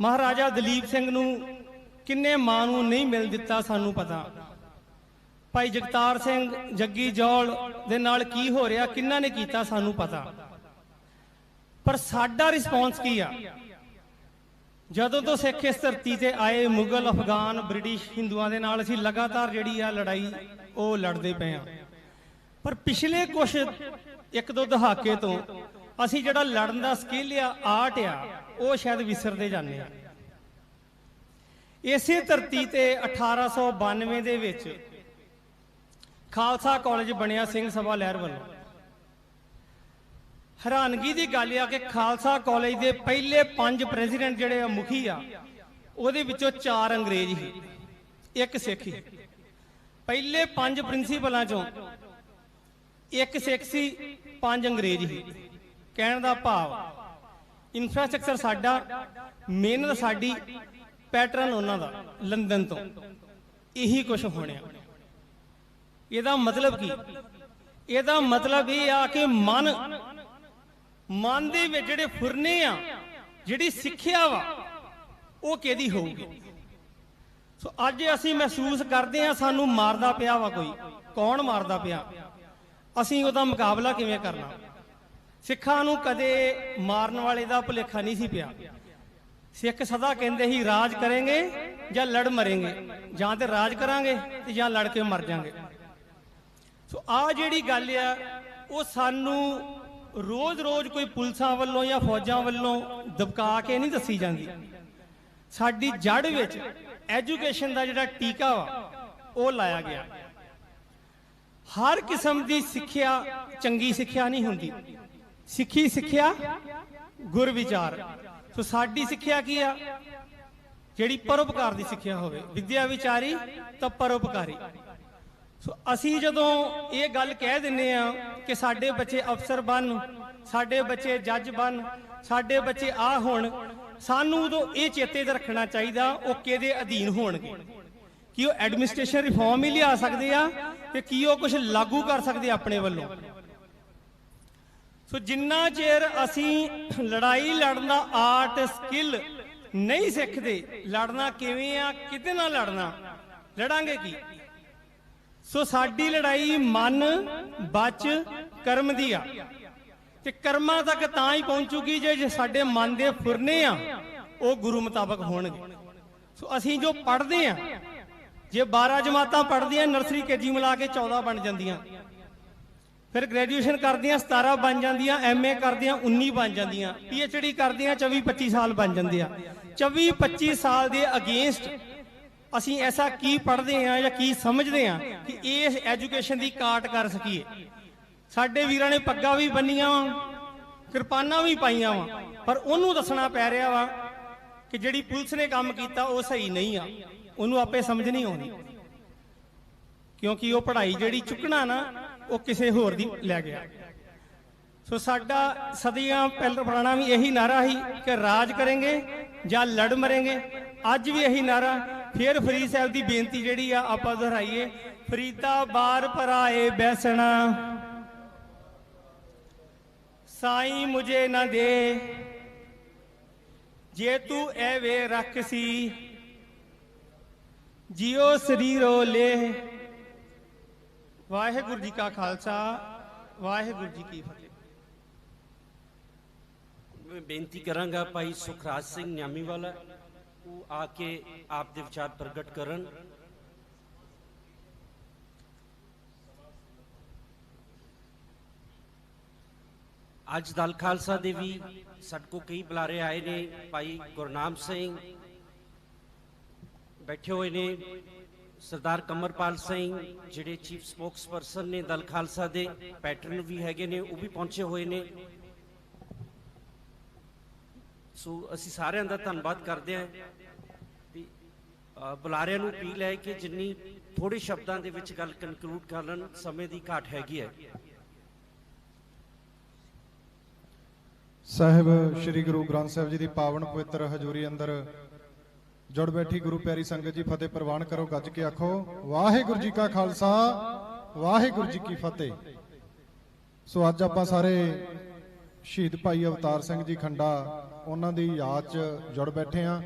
ਮਹਾਰਾਜਾ ਦਲੀਪ ਸਿੰਘ ਨੂੰ ਕਿੰਨੇ ਮਾਂ ਨੂੰ ਨਹੀਂ ਮਿਲ ਦਿੱਤਾ ਸਾਨੂੰ ਪਤਾ। ਭਾਈ ਜਗਤਾਰ ਸਿੰਘ ਜੱਗੀ ਜੋਲ ਦੇ ਨਾਲ ਕੀ ਹੋ ਰਿਹਾ, ਕਿੰਨਾ ਨੇ ਕੀਤਾ ਸਾਨੂੰ ਪਤਾ। ਪਰ ਸਾਡਾ ਰਿਸਪੌਂਸ ਕੀ ਆ? ਜਦੋਂ ਤੋਂ ਸਿੱਖ ਇਸ ਧਰਤੀ ਤੇ ਆਏ ਮੁਗਲ, ਅਫਗਾਨ, ਬ੍ਰਿਟਿਸ਼ ਹਿੰਦੂਆਂ ਦੇ ਨਾਲ ਅਸੀਂ ਲਗਾਤਾਰ ਜਿਹੜੀ ਆ ਲੜਾਈ, ਉਹ ਲੜਦੇ ਪਏ ਆ। ਪਰ ਪਿਛਲੇ ਕੁਝ ਇੱਕ ਦੋ ਦਹਾਕੇ ਤੋਂ ਅਸੀਂ ਜਿਹੜਾ ਲੜਨ ਦਾ ਸਕਿੱਲ ਆ, ਆਰਟ ਆ ਉਹ ਸ਼ਾਇਦ ਵਿਸਰਦੇ ਜਾਂਦੇ ਆ। ਇਸੇ ਧਰਤੀ ਤੇ 1892 ਦੇ ਵਿੱਚ ਖਾਲਸਾ ਕਾਲਜ ਬਣਿਆ ਸਿੰਘ ਸਭਾ ਲਹਿਰ ਵੱਲੋਂ। ਹੈਰਾਨਗੀ ਦੀ ਗੱਲ ਆ ਕਿ ਖਾਲਸਾ ਕਾਲਜ ਦੇ ਪਹਿਲੇ ਪੰਜ ਪ੍ਰੈਜ਼ੀਡੈਂਟ ਜਿਹੜੇ ਆ, ਮੁਖੀ ਆ, ਉਹਦੇ ਵਿੱਚੋਂ ਚਾਰ ਅੰਗਰੇਜ਼ ਸੀ ਇੱਕ ਸਿੱਖ ਸੀ ਪਹਿਲੇ ਪੰਜ ਪ੍ਰਿੰਸੀਪਲਾਂ ਚੋਂ ਇੱਕ ਸਿੱਖ ਸੀ, ਪੰਜ ਅੰਗਰੇਜ਼ ਸੀ ਕਹਿਣ ਦਾ ਭਾਵ ਇਨਫਰਾਸਟ੍ਰਕਚਰ ਸਾਡਾ ਮਿਹਨਤ ਸਾਡੀ ਪੈਟਰਨ ਉਹਨਾਂ ਦਾ ਲੰਡਨ ਤੋਂ। ਇਹੀ ਕੁਝ ਹੋਣਿਆ। ਇਹਦਾ ਮਤਲਬ ਕੀ? ਇਹਦਾ ਮਤਲਬ ਇਹ ਆ ਕਿ ਮਨ ਮਨ ਦੇ ਵਿੱਚ ਜਿਹੜੇ ਫੁਰਨੇ ਆ, ਜਿਹੜੀ ਸਿੱਖਿਆ ਵਾ, ਉਹ ਕਿਹਦੀ ਹੋਊਗੀ? ਸੋ ਅੱਜ ਅਸੀਂ ਮਹਿਸੂਸ ਕਰਦੇ ਆ ਸਾਨੂੰ ਮਾਰਦਾ ਪਿਆ ਵਾ ਕੋਈ, ਕੌਣ ਮਾਰਦਾ ਪਿਆ? ਅਸੀਂ ਉਹਦਾ ਮੁਕਾਬਲਾ ਕਿਵੇਂ ਕਰਨਾ? ਸਿੱਖਾਂ ਨੂੰ ਕਦੇ ਮਾਰਨ ਵਾਲੇ ਦਾ ਭੁਲੇਖਾ ਨਹੀਂ ਸੀ ਪਿਆ। ਸਿੱਖ ਸਦਾ ਕਹਿੰਦੇ ਸੀ, ਰਾਜ ਕਰਾਂਗੇ ਜਾਂ ਲੜ ਮਰਾਂਗੇ? ਜਾਂ ਤੇ ਰਾਜ ਕਰਾਂਗੇ ਤੇ ਜਾਂ ਲੜ ਕੇ ਮਰ ਜਾਾਂਗੇ? ਸੋ ਆ ਜਿਹੜੀ ਗੱਲ ਆ, ਉਹ ਸਾਨੂੰ ਰੋਜ਼-ਰੋਜ਼ ਕੋਈ ਪੁਲਿਸਾਂ ਵੱਲੋਂ ਜਾਂ ਫੌਜਾਂ ਵੱਲੋਂ ਦਬਕਾ ਕੇ ਨਹੀਂ ਦੱਸੀ ਜਾਂਦੀ। ਸਾਡੀ ਜੜ ਵਿੱਚ ਐਜੂਕੇਸ਼ਨ ਦਾ ਜਿਹੜਾ ਟੀਕਾ ਵਾ, ਉਹ ਲਾਇਆ ਗਿਆ। ਹਰ ਕਿਸਮ ਦੀ ਸਿੱਖਿਆ ਚੰਗੀ ਸਿੱਖਿਆ ਨਹੀਂ ਹੁੰਦੀ। ਸਿੱਖੀ ਸਿੱਖਿਆ, ਗੁਰ ਵਿਚਾਰ। ਸੋ ਸਾਡੀ ਸਿੱਖਿਆ ਕੀ ਆ? ਜਿਹੜੀ ਪਰਉਪਕਾਰ ਦੀ ਸਿੱਖਿਆ ਹੋਵੇ। ਵਿਦਿਆ ਵਿਚਾਰੀ ਤਾਂ ਪਰਉਪਕਾਰੀ। ਸੋ ਅਸੀਂ ਜਦੋਂ ਇਹ ਗੱਲ ਕਹਿ ਦਿੰਨੇ ਆ ਕਿ ਸਾਡੇ ਬੱਚੇ ਅਫਸਰ ਬਣ, ਸਾਡੇ ਬੱਚੇ ਜੱਜ ਬਣ, ਸਾਡੇ ਬੱਚੇ ਆ ਹੋਣ, ਸਾਨੂੰ ਉਦੋਂ ਇਹ ਚੇਤੇ 'ਤੇ ਰੱਖਣਾ ਚਾਹੀਦਾ ਉਹ ਕਿਹਦੇ ਅਧੀਨ ਹੋਣਗੇ। ਕੀ ਉਹ ਐਡਮਿਨਿਸਟ੍ਰੇਸ਼ਨ ਰਿਫਾਰਮ ਹੀ ਲਿਆ ਸਕਦੇ ਆ ਤੇ ਕੀ ਉਹ ਕੁਝ ਲਾਗੂ ਕਰ ਸਕਦੇ ਆਪਣੇ ਵੱਲੋਂ। ਸੋ ਜਿੰਨਾ ਚਿਰ ਅਸੀਂ ਲੜਾਈ ਲੜਨ ਦਾ ਆਰਟ ਸਕਿੱਲ ਨਹੀਂ ਸਿੱਖਦੇ, ਲੜਨਾ ਕਿਵੇਂ ਆ ਕਿਤੇ ਨਾਲ ਲੜਨਾ, ਲੜਾਂਗੇ ਕੀ? ਸੋ ਸਾਡੀ ਲੜਾਈ ਮਨ, ਬਚ, ਕਰਮ ਦੀ ਆ। ਤੇ ਕਰਮਾਂ ਤੱਕ ਤਾਂ ਹੀ ਪਹੁੰਚੂਗੀ ਜੇ ਸਾਡੇ ਮਨ ਦੇ ਫੁਰਨੇ ਆ, ਉਹ ਗੁਰੂ ਮੁਤਾਬਕ ਹੋਣਗੇ। ਸੋ ਅਸੀਂ ਜੋ ਪੜ੍ਹਦੇ ਆ, ਜੇ 12 ਜਮਾਤਾਂ ਪੜ੍ਹਦੇ ਪੜ੍ਹਦੀਆਂ, ਨਰਸਰੀ ਕੇਜੀ ਮਿਲਾ ਕੇ 14 ਬਣ ਜਾਂਦੀਆਂ। ਫਿਰ ਗ੍ਰੈਜੂਏਸ਼ਨ ਕਰਦਿਆਂ 17 ਬਣ ਜਾਂਦੀਆਂ ਐਮਏ ਕਰਦਿਆਂ 19 ਬਣ ਜਾਂਦੀਆਂ ਪੀਐਚਡੀ ਕਰਦਿਆਂ 24 25 ਸਾਲ ਬਣ ਜਾਂਦੇ ਆ। 24 25 ਸਾਲ ਦੇ ਅਗੇਂਸਟ ਅਸੀਂ ਐਸਾ ਕੀ ਪੜ੍ਹਦੇ ਆ ਜਾਂ ਕੀ ਸਮਝਦੇ ਆ ਕਿ ਇਸ ਐਜੂਕੇਸ਼ਨ ਦੀ ਕਾਟ ਕਰ ਸਕੀਏ। ਸਾਡੇ ਵੀਰਾਂ ਨੇ ਪੱਗਾਂ ਵੀ ਬੰਨੀਆਂ ਵਾ, ਕਿਰਪਾਨਾਂ ਵੀ ਪਾਈਆਂ ਵਾ, ਪਰ ਉਹਨੂੰ ਦੱਸਣਾ ਪੈ ਰਿਹਾ ਵਾ ਕਿ ਜਿਹੜੀ ਪੁਲਿਸ ਨੇ ਕੰਮ ਕੀਤਾ ਉਹ ਸਹੀ ਨਹੀਂ ਆ, ਉਹਨੂੰ ਆਪੇ ਸਮਝ ਨਹੀਂ ਆਉਂਦੀ। ਕਿਉਂਕਿ ਉਹ ਪੜ੍ਹਾਈ ਜਿਹੜੀ ਚੁੱਕਣਾ ਨਾ ਉਹ ਕਿਸੇ ਹੋਰ ਦੀ ਲੈ ਗਿਆ। ਸੋ ਸਾਡਾ ਸਦੀਆਂ ਪਹਿਲਾਂ ਪੁਰਾਣਾ ਵੀ ਇਹੀ ਨਾਰਾ ਸੀ ਕਿ ਰਾਜ ਕਰਾਂਗੇ ਜਾਂ ਲੜ ਮਰਾਂਗੇ। ਅੱਜ ਵੀ ਇਹੀ ਨਾਰਾ, ਫਿਰ ਫਰੀਦ ਸਾਹਿਬ ਦੀ ਬੇਨਤੀ ਜਿਹੜੀ ਆ, ਆਪਾਂ ਦੁਹਰਾਈਏ, ਫਰੀਦਾ ਬਾਰ ਭਰਾਏ ਬੈਸਣਾ। ਸਾਈ ਮੁਝੇ ਨਾ ਦੇ, ਜੇ ਤੂੰ ਐਵੇਂ ਰੱਖ ਸੀ, ਜਿਉ ਸਰੀਰੋ ਲੈ। ਵਾਹਿਗੁਰੂ ਜੀ ਕਾ ਖਾਲਸਾ, ਵਾਹਿਗੁਰੂ ਜੀ ਕੀ ਫਤਿਹ। ਮੈਂ ਬੇਨਤੀ ਕਰਾਂਗਾ ਭਾਈ ਸੁਖਰਾਜ ਸਿੰਘ ਨਿਆਮੀ ਵਾਲਾ ਉਹ ਆ ਕੇ ਆਪ ਦੇ ਵਿਚਾਰ ਪ੍ਰਗਟ ਕਰਨ। ਅੱਜ ਦਲ ਖਾਲਸਾ ਦੇ ਵੀ ਸਾਡੇ ਕੋ ਕਈ ਬੁਲਾਰੇ ਆਏ ਨੇ, ਭਾਈ ਗੁਰਨਾਮ ਸਿੰਘ ਬੈਠੇ ਹੋਏ ਨੇ। ਸਰਦਾਰ ਕਮਰਪਾਲ ਸਿੰਘ, ਜਿਹੜੇ ਚੀਫ ਸਪੋਕਸਪਰਸਨ ਨੇ ਦਲ ਖਾਲਸਾ ਦੇ ਪੈਟਰਨ ਵੀ ਹੈਗੇ ਨੇ, ਉਹ ਵੀ ਪਹੁੰਚੇ ਹੋਏ ਨੇ। ਸੋ ਅਸੀਂ ਸਾਰਿਆਂ ਦਾ ਧੰਨਵਾਦ ਕਰਦੇ ਹਾਂ ਵੀ ਬੁਲਾਰਿਆਂ ਨੂੰ ਅਪੀਲ ਹੈ ਕਿ ਜਿੰਨੀ ਥੋੜੇ ਸ਼ਬਦਾਂ ਦੇ ਵਿੱਚ ਗੱਲ ਕਨਕਲੂਡ ਕਰਨ ਸਮੇਂ ਦੀ ਘਾਟ ਹੈਗੀ ਹੈ। ਸਾਹਿਬ, ਸ੍ਰੀ ਗੁਰੂ ਗ੍ਰੰਥ ਸਾਹਿਬ ਜੀ ਦੀ ਪਾਵਨ ਪਵਿੱਤਰ ਹਜ਼ੂਰੀ ਅੰਦਰ ਜੁੜ ਬੈਠੀ ਗੁਰੂ ਪਿਆਰੀ ਸੰਗਤ ਜੀ, ਫਤਿਹ ਪ੍ਰਵਾਨ ਕਰੋ, ਗੱਜ ਕੇ ਆਖੋ, ਵਾਹਿਗੁਰੂ ਜੀ ਕਾ ਖਾਲਸਾ, ਵਾਹਿਗੁਰੂ ਜੀ ਕੀ ਫਤਿਹ। ਸੋ ਅੱਜ ਆਪਾਂ ਸਾਰੇ ਸ਼ਹੀਦ ਭਾਈ ਅਵਤਾਰ ਸਿੰਘ ਜੀ ਖੰਡਾ, ਉਹਨਾਂ ਦੀ ਯਾਦ 'ਚ ਜੁੜ ਬੈਠੇ ਆ।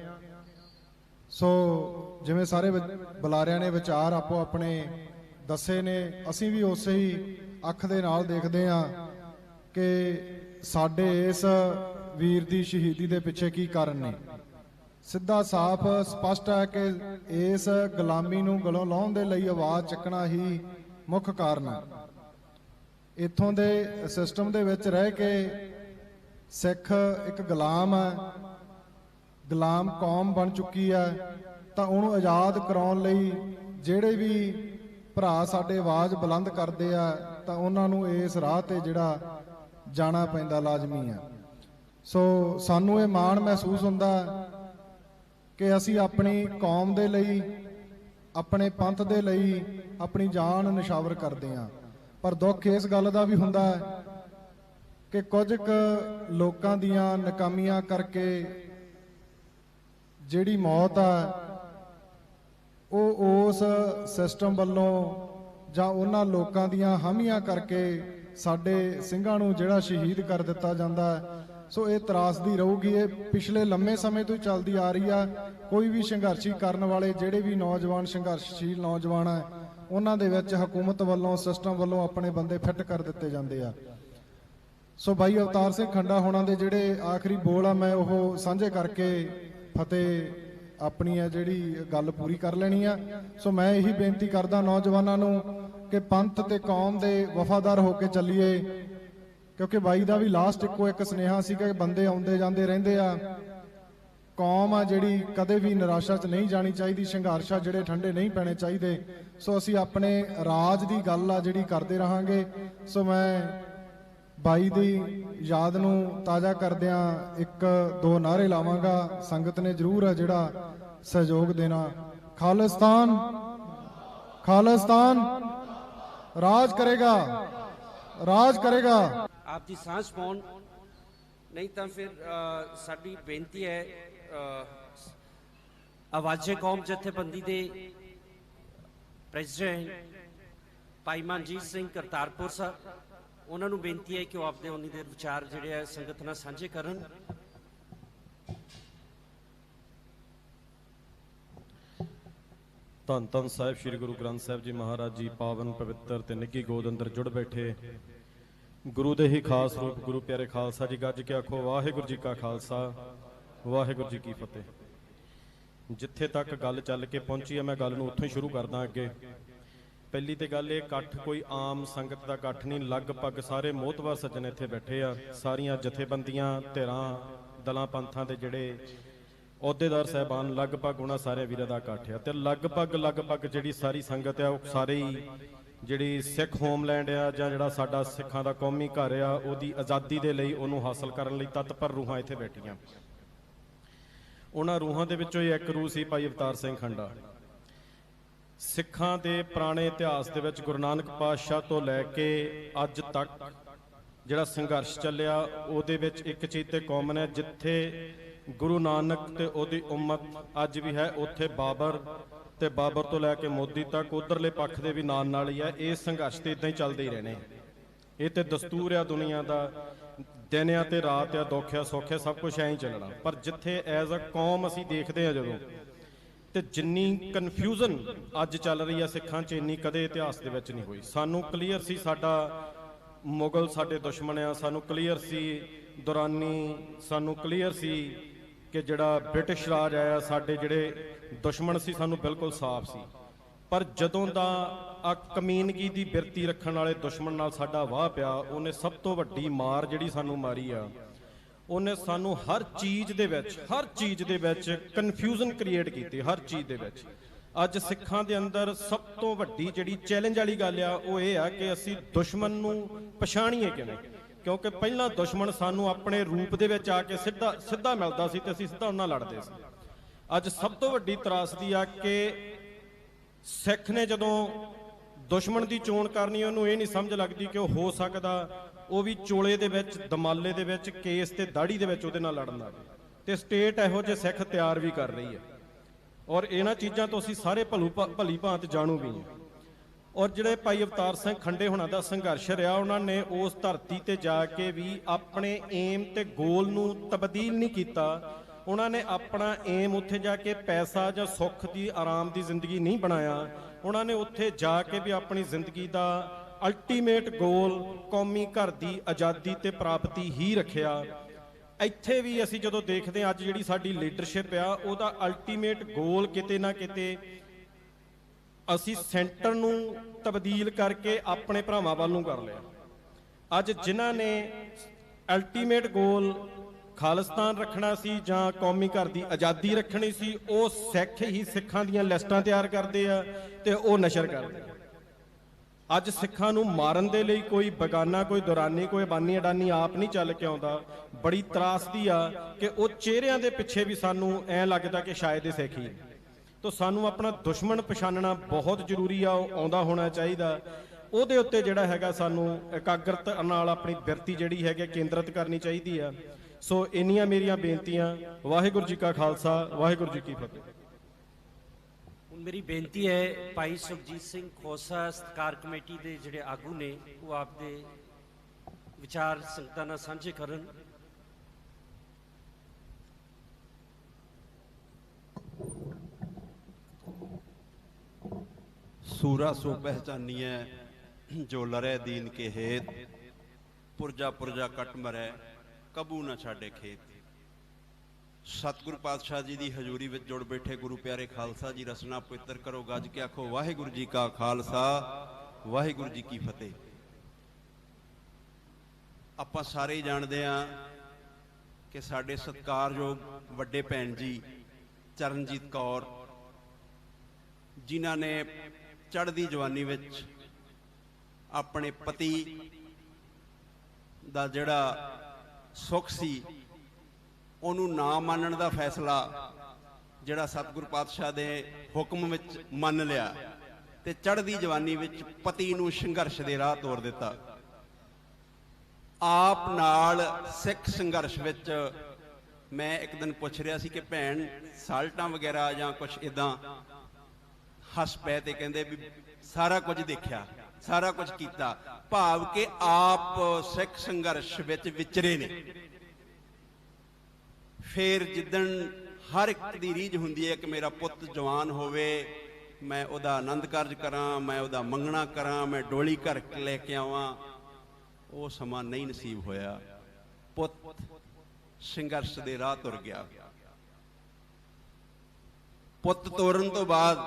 ਸੋ ਜਿਵੇਂ ਸਾਰੇ ਬੁਲਾਰਿਆਂ ਨੇ ਵਿਚਾਰ ਆਪੋ ਆਪਣੇ ਦੱਸੇ ਨੇ, ਅਸੀਂ ਵੀ ਉਸੇ ਹੀ ਅੱਖ ਦੇ ਨਾਲ ਦੇਖਦੇ ਆ ਕਿ ਸਾਡੇ ਇਸ ਵੀਰ ਦੀ ਸ਼ਹੀਦੀ ਦੇ ਪਿੱਛੇ ਕੀ ਕਾਰਨ ਨੇ। ਸਿੱਧਾ ਸਾਫ਼, ਸਪਸ਼ਟ ਹੈ ਕਿ ਇਸ ਗੁਲਾਮੀ ਨੂੰ ਗਲੋਂ ਲਾਉਣ ਦੇ ਲਈ ਆਵਾਜ਼ ਚੱਕਣਾ ਹੀ ਮੁੱਖ ਕਾਰਨ ਹੈ। ਇੱਥੋਂ ਦੇ ਸਿਸਟਮ ਦੇ ਵਿੱਚ ਰਹਿ ਕੇ ਸਿੱਖ ਇੱਕ ਗੁਲਾਮ ਹੈ, ਗੁਲਾਮ ਕੌਮ ਬਣ ਚੁੱਕੀ ਹੈ, ਤਾਂ ਉਹਨੂੰ ਆਜ਼ਾਦ ਕਰਾਉਣ ਲਈ ਜਿਹੜੇ ਵੀ ਭਰਾ ਸਾਡੇ ਆਵਾਜ਼ ਬੁਲੰਦ ਕਰਦੇ ਆ, ਤਾਂ ਉਹਨਾਂ ਨੂੰ ਇਸ ਰਾਹ ਤੇ ਜਿਹੜਾ ਜਾਣਾ ਪੈਂਦਾ ਲਾਜ਼ਮੀ ਹੈ। ਸੋ ਸਾਨੂੰ ਇਹ ਮਾਣ ਮਹਿਸੂਸ ਹੁੰਦਾ ਕਿ ਅਸੀਂ ਆਪਣੀ ਕੌਮ ਦੇ ਲਈ, ਆਪਣੇ ਪੰਥ ਦੇ ਲਈ ਆਪਣੀ ਜਾਨ ਨਿਸ਼ਾਵਰ ਕਰਦੇ ਹਾਂ। ਪਰ ਦੁੱਖ ਇਸ ਗੱਲ ਦਾ ਵੀ ਹੁੰਦਾ ਹੈ ਕਿ ਕੁਝ ਕੁ ਲੋਕਾਂ ਦੀਆਂ ਨਕਾਮੀਆਂ ਕਰਕੇ ਜਿਹੜੀ ਮੌਤ ਆ, ਉਹ ਉਸ ਸਿਸਟਮ ਵੱਲੋਂ ਜਾਂ ਉਹਨਾਂ ਲੋਕਾਂ ਦੀਆਂ ਹਾਮੀਆਂ ਕਰਕੇ ਸਾਡੇ ਸਿੰਘਾਂ ਨੂੰ ਜਿਹੜਾ ਸ਼ਹੀਦ ਕਰ ਦਿੱਤਾ ਜਾਂਦਾ ਸੋ ਇਹ ਤਰਾਸਦੀ ਰਹੂਗੀ, ਇਹ ਪਿਛਲੇ ਲੰਮੇ ਸਮੇਂ ਤੋਂ ਚੱਲਦੀ ਆ ਰਹੀ ਆ। ਕੋਈ ਵੀ ਸੰਘਰਸ਼ੀ ਕਰਨ ਵਾਲੇ, ਜਿਹੜੇ ਵੀ ਨੌਜਵਾਨ ਸੰਘਰਸ਼ਸ਼ੀਲ ਨੌਜਵਾਨ ਆ, ਉਹਨਾਂ ਦੇ ਵਿੱਚ ਹਕੂਮਤ ਵੱਲੋਂ, ਸਿਸਟਮ ਵੱਲੋਂ ਆਪਣੇ ਬੰਦੇ ਫਿੱਟ ਕਰ ਦਿੱਤੇ ਜਾਂਦੇ ਆ। ਸੋ ਭਾਈ ਅਵਤਾਰ ਸਿੰਘ ਖੰਡਾ ਹੋਣਾ ਦੇ ਜਿਹੜੇ ਆਖਰੀ ਬੋਲ ਆ, ਮੈਂ ਉਹ ਸਾਂਝੇ ਕਰਕੇ ਫਤਿਹ ਆਪਣੀ ਹੈ ਜਿਹੜੀ ਗੱਲ ਪੂਰੀ ਕਰ ਲੈਣੀ ਆ। ਸੋ ਮੈਂ ਇਹੀ ਬੇਨਤੀ ਕਰਦਾ ਨੌਜਵਾਨਾਂ ਨੂੰ ਕਿ ਪੰਥ ਤੇ ਕੌਮ ਦੇ ਵਫਾਦਾਰ ਹੋ ਕੇ ਚੱਲੀਏ। ਕਿਉਂਕਿ ਬਾਈ ਦਾ ਵੀ ਲਾਸਟ ਇੱਕੋ ਇੱਕ ਸੁਨੇਹਾ ਸੀਗਾ ਕਿ ਬੰਦੇ ਆਉਂਦੇ ਜਾਂਦੇ ਰਹਿੰਦੇ ਆ। ਕੌਮ ਆ ਜਿਹੜੀ ਕਦੇ ਵੀ ਨਿਰਾਸ਼ਾ 'ਚ ਨਹੀਂ ਜਾਣੀ ਚਾਹੀਦੀ, ਸੰਘਰਸ਼ਾ ਜਿਹੜੇ ਠੰਡੇ ਨਹੀਂ ਪੈਣੇ ਚਾਹੀਦੇ। ਸੋ ਅਸੀਂ ਆਪਣੇ ਰਾਜ ਦੀ ਗੱਲ ਆ ਜਿਹੜੀ ਕਰਦੇ ਰਹਾਂਗੇ। ਸੋ ਮੈਂ ਬਾਈ ਦੀ ਯਾਦ ਨੂੰ ਤਾਜ਼ਾ ਕਰਦਿਆਂ ਇੱਕ ਦੋ ਨਾਰੇ ਲਾਵਾਂਗਾ। ਸੰਗਤ ਨੇ ਜ਼ਰੂਰ ਆ ਜਿਹੜਾ ਸਹਿਯੋਗ ਦੇਣਾ। ਖਾਲਿਸਤਾਨ ਖਾਲਿਸਤਾਨ, ਰਾਜ ਕਰੇਗਾ ਰਾਜ ਕਰੇਗਾ। ਆਪ ਦੀ ਸਾਂਝ ਪਾਉਣ। ਨਹੀਂ ਤਾਂ ਫਿਰ ਸਾਡੀ ਬੇਨਤੀ ਹੈ ਆਵਾਜ਼ੇ ਕੌਮ ਜਥੇਬੰਦੀ ਦੇ ਪ੍ਰੈਜ਼ੀਡੈਂਟ ਭਾਈ ਮਨਜੀਤ ਸਿੰਘ ਕਰਤਾਰਪੁਰ ਸਾਹਿਬ ਉਹਨਾਂ ਨੂੰ ਬੇਨਤੀ ਹੈ ਕਿ ਉਹ ਆਪਦੇ ਉਨੀ ਦੇ ਵਿਚਾਰ ਜਿਹੜੇ ਆ ਸੰਗਤ ਨਾਲ ਸਾਂਝੇ ਕਰਨ। ਧੰਨ ਧੰਨ ਸਾਹਿਬ, ਸ੍ਰੀ ਗੁਰੂ ਗ੍ਰੰਥ ਸਾਹਿਬ ਜੀ ਮਹਾਰਾਜ ਜੀ, ਪਾਵਨ ਪਵਿੱਤਰ ਤੇ ਨਿੱਘੀ ਗੋਦ ਅੰਦਰ ਜੁੜ ਬੈਠੇ। ਗੁਰੂ ਦੇ ਹੀ ਖਾਸ ਰੂਪ, ਗੁਰੂ ਪਿਆਰੇ ਖਾਲਸਾ ਜੀ, ਗੱਜ ਕੇ ਆਖੋ, ਵਾਹਿਗੁਰੂ ਜੀ ਕਾ ਖਾਲਸਾ, ਵਾਹਿਗੁਰੂ ਜੀ ਕੀ ਫਤਿਹ। ਜਿੱਥੇ ਤੱਕ ਗੱਲ ਚੱਲ ਕੇ ਪਹੁੰਚੀ ਹੈ ਮੈਂ ਗੱਲ ਨੂੰ ਉੱਥੋਂ ਹੀ ਸ਼ੁਰੂ ਕਰਦਾ ਅੱਗੇ। ਪਹਿਲੀ ਤੇ ਗੱਲ ਇਹ, ਇਕੱਠ ਕੋਈ ਆਮ ਸੰਗਤ ਦਾ ਇਕੱਠ ਨਹੀਂ, ਲਗਭਗ ਸਾਰੇ ਮੋਤਵਰ ਸੱਜਣ ਇੱਥੇ ਬੈਠੇ ਆ, ਸਾਰੀਆਂ ਜਥੇਬੰਦੀਆਂ, ਧਿਰਾਂ, ਦਲਾਂ, ਪੰਥਾਂ ਦੇ ਜਿਹੜੇ ਅਹੁਦੇਦਾਰ ਸਹਿਬਾਨ, ਲਗਭਗ ਉਹਨਾਂ ਸਾਰੇ ਵੀਰਾਂ ਦਾ ਇਕੱਠ ਆ। ਤੇ ਲਗਭਗ ਲਗਭਗ ਜਿਹੜੀ ਸਾਰੀ ਸੰਗਤ ਆ, ਉਹ ਸਾਰੇ ਹੀ ਜਿਹੜੀ ਸਿੱਖ ਹੋਮਲੈਂਡ ਆ ਜਾਂ ਜਿਹੜਾ ਸਾਡਾ ਸਿੱਖਾਂ ਦਾ ਕੌਮੀ ਘਰ ਆ, ਉਹਦੀ ਆਜ਼ਾਦੀ ਦੇ ਲਈ ਉਹਨੂੰ ਹਾਸਲ ਕਰਨ ਲਈ ਤਤਪਰ ਰੂਹਾਂ ਇੱਥੇ ਬੈਠੀਆਂ। ਉਹਨਾਂ ਰੂਹਾਂ ਦੇ ਵਿੱਚੋਂ ਹੀ ਇੱਕ ਰੂਹ ਸੀ ਭਾਈ ਅਵਤਾਰ ਸਿੰਘ ਖੰਡਾ। ਸਿੱਖਾਂ ਦੇ ਪੁਰਾਣੇ ਇਤਿਹਾਸ ਦੇ ਵਿੱਚ ਗੁਰੂ ਨਾਨਕ ਪਾਤਸ਼ਾਹ ਤੋਂ ਲੈ ਕੇ ਅੱਜ ਤੱਕ ਜਿਹੜਾ ਸੰਘਰਸ਼ ਚੱਲਿਆ, ਉਹਦੇ ਵਿੱਚ ਇੱਕ ਚੀਜ਼ ਤੇ ਕਾਮਨ ਹੈ, ਜਿੱਥੇ ਗੁਰੂ ਨਾਨਕ ਤੇ ਉਹਦੀ ਉਮਤ ਅੱਜ ਵੀ ਹੈ, ਉੱਥੇ ਬਾਬਰ ਤੇ ਬਾਬਰ ਤੋਂ ਲੈ ਕੇ ਮੋਦੀ ਤੱਕ ਉਧਰਲੇ ਪੱਖ ਦੇ ਵੀ ਨਾਲ ਨਾਲ ਹੀ ਆ, ਇਹ ਸੰਘਰਸ਼ ਤੇ ਇਦਾਂ ਹੀ ਚੱਲਦੇ ਹੀ ਰਹਿਣੇ ਇਹ ਤੇ ਦਸਤੂਰ ਆ ਦੁਨੀਆ ਦਾ, ਦਿਨ ਆ ਤੇ ਰਾਤ ਆ, ਦੁੱਖ ਆ, ਸੁੱਖ ਆ, ਸਭ ਕੁਝ ਐਂ ਹੀ ਚੱਲਣਾ। ਪਰ ਜਿੱਥੇ ਐਜ਼ ਅ ਕੌਮ ਅਸੀਂ ਦੇਖਦੇ ਆ ਜਦੋਂ, ਤੇ ਜਿੰਨੀ ਕਨਫਿਊਜ਼ਨ ਅੱਜ ਚੱਲ ਰਹੀ ਆ ਸਿੱਖਾਂ 'ਚ, ਇੰਨੀ ਕਦੇ ਇਤਿਹਾਸ ਦੇ ਵਿੱਚ ਨਹੀਂ ਹੋਈ। ਸਾਨੂੰ ਕਲੀਅਰ ਸੀ ਸਾਡਾ ਮੁਗਲ ਸਾਡੇ ਦੁਸ਼ਮਣ ਆ, ਸਾਨੂੰ ਕਲੀਅਰ ਸੀ ਦੁਰਾਨੀ, ਸਾਨੂੰ ਕਲੀਅਰ ਸੀ ਕਿ ਜਿਹੜਾ ਬ੍ਰਿਟਿਸ਼ ਰਾਜ ਆਇਆ, ਸਾਡੇ ਜਿਹੜੇ ਦੁਸ਼ਮਣ ਸੀ, ਸਾਨੂੰ ਬਿਲਕੁਲ ਸਾਫ਼ ਸੀ। ਪਰ ਜਦੋਂ ਦਾ ਆ ਕਮੀਨਗੀ ਦੀ ਬਿਰਤੀ ਰੱਖਣ ਵਾਲੇ ਦੁਸ਼ਮਣ ਨਾਲ ਸਾਡਾ ਵਾਹ ਪਿਆ, ਉਹਨੇ ਸਭ ਤੋਂ ਵੱਡੀ ਮਾਰ ਜਿਹੜੀ ਸਾਨੂੰ ਮਾਰੀ ਆ, ਉਹਨੇ ਸਾਨੂੰ ਹਰ ਚੀਜ਼ ਦੇ ਵਿੱਚ, ਹਰ ਚੀਜ਼ ਦੇ ਵਿੱਚ ਕਨਫਿਊਜ਼ਨ ਕ੍ਰੀਏਟ ਕੀਤੀ, ਹਰ ਚੀਜ਼ ਦੇ ਵਿੱਚ। ਅੱਜ ਸਿੱਖਾਂ ਦੇ ਅੰਦਰ ਸਭ ਤੋਂ ਵੱਡੀ ਜਿਹੜੀ ਚੈਲੰਜ ਵਾਲੀ ਗੱਲ ਆ, ਉਹ ਇਹ ਆ ਕਿ ਅਸੀਂ ਦੁਸ਼ਮਣ ਨੂੰ ਪਛਾਣੀਏ ਕਿਵੇਂ? ਕਿਉਂਕਿ ਪਹਿਲਾਂ ਦੁਸ਼ਮਣ ਸਾਨੂੰ ਆਪਣੇ ਰੂਪ ਦੇ ਵਿੱਚ ਆ ਕੇ ਸਿੱਧਾ ਸਿੱਧਾ ਮਿਲਦਾ ਸੀ ਤੇ ਅਸੀਂ ਸਿੱਧਾ ਉਹਨਾਂ ਨਾਲ ਲੜਦੇ ਸੀ। ਅੱਜ ਸਭ ਤੋਂ ਵੱਡੀ ਤਰਾਸਦੀ ਆ ਕਿ ਸਿੱਖ ਨੇ ਜਦੋਂ ਦੁਸ਼ਮਣ ਦੀ ਚੋਣ ਕਰਨੀ, ਉਹਨੂੰ ਇਹ ਨਹੀਂ ਸਮਝ ਲੱਗਦੀ ਕਿ ਉਹ ਹੋ ਸਕਦਾ, ਉਹ ਵੀ ਚੋਲੇ ਦੇ ਵਿੱਚ, ਦਮਾਲੇ ਦੇ ਵਿੱਚ, ਕੇਸ ਤੇ ਦਾੜੀ ਦੇ ਵਿੱਚ ਉਹਦੇ ਨਾਲ ਲੜਨ ਲੱਗੇ ਤੇ ਸਟੇਟ ਇਹੋ ਜਿਹੇ ਸਿੱਖ ਤਿਆਰ ਵੀ ਕਰ ਰਹੀ ਹੈ। ਔਰ ਇਹਨਾਂ ਚੀਜ਼ਾਂ ਤੋਂ ਅਸੀਂ ਸਾਰੇ ਭਲੂ ਭ- ਭਲੀ ਭਾਂਤ ਜਾਣੂ ਵੀ ਹਾਂ। ਔਰ ਜਿਹੜੇ ਭਾਈ ਅਵਤਾਰ ਸਿੰਘ ਖੰਡੇ ਹੋਣਾ ਦਾ ਸੰਘਰਸ਼ ਰਿਹਾ, ਉਹਨਾਂ ਨੇ ਉਸ ਧਰਤੀ ਤੇ ਜਾ ਕੇ ਵੀ ਆਪਣੇ ਏਮ ਤੇ ਗੋਲ ਨੂੰ ਤਬਦੀਲ ਨਹੀਂ ਕੀਤਾ। ਉਹਨਾਂ ਨੇ ਆਪਣਾ ਏਮ ਉੱਥੇ ਜਾ ਕੇ ਪੈਸਾ ਜਾਂ ਸੁੱਖ ਦੀ, ਆਰਾਮ ਦੀ ਜ਼ਿੰਦਗੀ ਨਹੀਂ ਬਣਾਇਆ। ਉਹਨਾਂ ਨੇ ਉੱਥੇ ਜਾ ਕੇ ਵੀ ਆਪਣੀ ਜ਼ਿੰਦਗੀ ਦਾ ਅਲਟੀਮੇਟ ਗੋਲ ਕੌਮੀ ਘਰ ਦੀ ਆਜ਼ਾਦੀ ਤੇ ਪ੍ਰਾਪਤੀ ਹੀ ਰੱਖਿਆ। ਇੱਥੇ ਵੀ ਅਸੀਂ ਜਦੋਂ ਦੇਖਦੇ ਹਾਂ, ਅੱਜ ਜਿਹੜੀ ਸਾਡੀ ਲੀਡਰਸ਼ਿਪ ਆ, ਉਹਦਾ ਅਲਟੀਮੇਟ ਗੋਲ ਕਿਤੇ ਨਾ ਕਿਤੇ ਅਸੀਂ ਸੈਂਟਰ ਨੂੰ ਤਬਦੀਲ ਕਰਕੇ ਆਪਣੇ ਭਰਾਵਾਂ ਵੱਲ ਨੂੰ ਕਰ ਲਿਆ। ਅੱਜ ਜਿਨ੍ਹਾਂ ਨੇ ਅਲਟੀਮੇਟ ਗੋਲ ਖਾਲਿਸਤਾਨ ਰੱਖਣਾ ਸੀ ਜਾਂ ਕੌਮੀ ਘਰ ਦੀ ਆਜ਼ਾਦੀ ਰੱਖਣੀ ਸੀ, ਉਹ ਸਿੱਖ ਹੀ ਸਿੱਖਾਂ ਦੀਆਂ ਲਿਸਟਾਂ ਤਿਆਰ ਕਰਦੇ ਆ ਤੇ ਉਹ ਨਸ਼ਰ ਕਰਦੇ ਆ। ਅੱਜ ਸਿੱਖਾਂ ਨੂੰ ਮਾਰਨ ਦੇ ਲਈ ਕੋਈ ਬਗਾਨਾ, ਕੋਈ ਦੁਰਾਨੀ, ਕੋਈ ਬਾਨੀ ਅਡਾਨੀ ਆਪ ਨਹੀਂ ਚੱਲ ਕੇ ਆਉਂਦਾ। ਬੜੀ ਤਰਾਸਦੀ ਆ ਕਿ ਉਹ ਚਿਹਰਿਆਂ ਦੇ ਪਿੱਛੇ ਵੀ ਸਾਨੂੰ ਐ ਲੱਗਦਾ ਕਿ ਸ਼ਾਇਦ ਇਹ ਸਿੱਖ ਹੀ ਤੋ ਸਾਨੂੰ ਆਪਣਾ ਦੁਸ਼ਮਣ ਪਛਾਣਨਾ ਬਹੁਤ ਜ਼ਰੂਰੀ ਆ, ਉਹ ਆਉਂਦਾ ਹੋਣਾ ਚਾਹੀਦਾ। ਉਹਦੇ ਉੱਤੇ ਜਿਹੜਾ ਹੈਗਾ ਸਾਨੂੰ ਇਕਾਗਰਤਾ ਨਾਲ ਆਪਣੀ ਬਿਰਤੀ ਜਿਹੜੀ ਹੈਗੀ ਕੇਂਦਰਿਤ ਕਰਨੀ ਚਾਹੀਦੀ ਆ। ਸੋ ਇੰਨੀਆਂ ਮੇਰੀਆਂ ਬੇਨਤੀਆਂ। ਵਾਹਿਗੁਰੂ ਜੀ ਕਾ ਖਾਲਸਾ, ਵਾਹਿਗੁਰੂ ਜੀ ਕੀ ਫਤਿਹ। ਮੇਰੀ ਬੇਨਤੀ ਹੈ, ਭਾਈ ਸੁਖਜੀਤ ਸਿੰਘ ਖੋਸਾ ਸਤਕਾਰ ਕਮੇਟੀ ਦੇ ਜਿਹੜੇ ਆਗੂ ਨੇ, ਉਹ ਆਪਦੇ ਵਿਚਾਰ ਸੰਗਤਾਂ ਨਾਲ ਸਾਂਝੇ ਕਰਨ। ਸੂਰਾ ਸੋ ਪਹਿਚਾਨੀਐ, ਜੋ ਲਰੇ ਦੀਨ ਕੇ ਹੇਤ, ਪੁਰਜਾ ਪੁਰਜਾ ਕਟ ਮਰੈ, ਕਬੂ ਨਾ ਛਾੜੇ ਖੇਤ। ਸਤਿਗੁਰ ਪਾਤਸ਼ਾਹ ਜੀ ਦੀ ਹਜ਼ੂਰੀ ਵਿੱਚ ਜੁੜ ਬੈਠੇ ਗੁਰੂ ਪਿਆਰੇ ਖਾਲਸਾ ਜੀ, ਰਸਨਾ ਪਵਿੱਤਰ ਕਰੋ, ਗੱਜ ਕੇ ਆਖੋ, ਵਾਹਿਗੁਰੂ ਜੀ ਕਾ ਖਾਲਸਾ, ਵਾਹਿਗੁਰੂ ਜੀ ਕੀ ਫਤਿਹ। ਆਪਾਂ ਸਾਰੇ ਜਾਣਦੇ ਆ ਕਿ ਸਾਡੇ ਸਤਿਕਾਰਯੋਗ ਵੱਡੇ ਭੈਣ ਜੀ ਚਰਨਜੀਤ ਕੌਰ, ਜਿਨ੍ਹਾਂ ਨੇ ਚੜ੍ਹਦੀ ਜਵਾਨੀ ਵਿੱਚ ਆਪਣੇ ਪਤੀ ਦਾ ਜਿਹੜਾ ਸੁੱਖ ਸੀ, ਉਹਨੂੰ ਨਾ ਮੰਨਣ ਦਾ ਫੈਸਲਾ ਜਿਹੜਾ ਸਤਿਗੁਰ ਪਾਤਸ਼ਾਹ ਦੇ ਹੁਕਮ ਵਿੱਚ ਮੰਨ ਲਿਆ ਤੇ ਚੜ੍ਹਦੀ ਜਵਾਨੀ ਵਿੱਚ ਪਤੀ ਨੂੰ ਸੰਘਰਸ਼ ਦੇ ਰਾਹ ਤੋਰ ਦਿੱਤਾ। ਆਪ ਨਾਲ ਸਿੱਖ ਸੰਘਰਸ਼ ਵਿੱਚ ਮੈਂ ਇੱਕ ਦਿਨ ਪੁੱਛ ਰਿਹਾ ਸੀ ਕਿ ਭੈਣ, ਸਾਲਟਾਂ ਵਗੈਰਾ ਜਾਂ ਕੁਝ ਇਦਾਂ ਹੱਸ ਪਏ ਤੇ ਕਹਿੰਦੇ ਵੀ ਸਾਰਾ ਕੁਝ ਦੇਖਿਆ, ਸਾਰਾ ਕੁਝ ਕੀਤਾ। ਭਾਵ ਕਿ ਆਪ ਸਿੱਖ ਸੰਘਰਸ਼ ਵਿੱਚ ਵਿਚਰੇ ਨੇ। ਫਿਰ ਜਿੱਦਣ ਹਰ ਇੱਕ ਦੀ ਰੀਝ ਹੁੰਦੀ ਹੈ ਕਿ ਮੇਰਾ ਪੁੱਤ ਜਵਾਨ ਹੋਵੇ, ਮੈਂ ਉਹਦਾ ਆਨੰਦ ਕਾਰਜ ਕਰਾਂ, ਮੈਂ ਉਹਦਾ ਮੰਗਣਾ ਕਰਾਂ, ਮੈਂ ਡੋਲੀ ਘਰ ਲੈ ਕੇ ਆਵਾਂ, ਉਹ ਸਮਾਂ ਨਹੀਂ ਨਸੀਬ ਹੋਇਆ। ਪੁੱਤ ਸੰਘਰਸ਼ ਦੇ ਰਾਹ ਤੁਰ ਗਿਆ। ਪੁੱਤ ਤੋਰਨ ਤੋਂ ਬਾਅਦ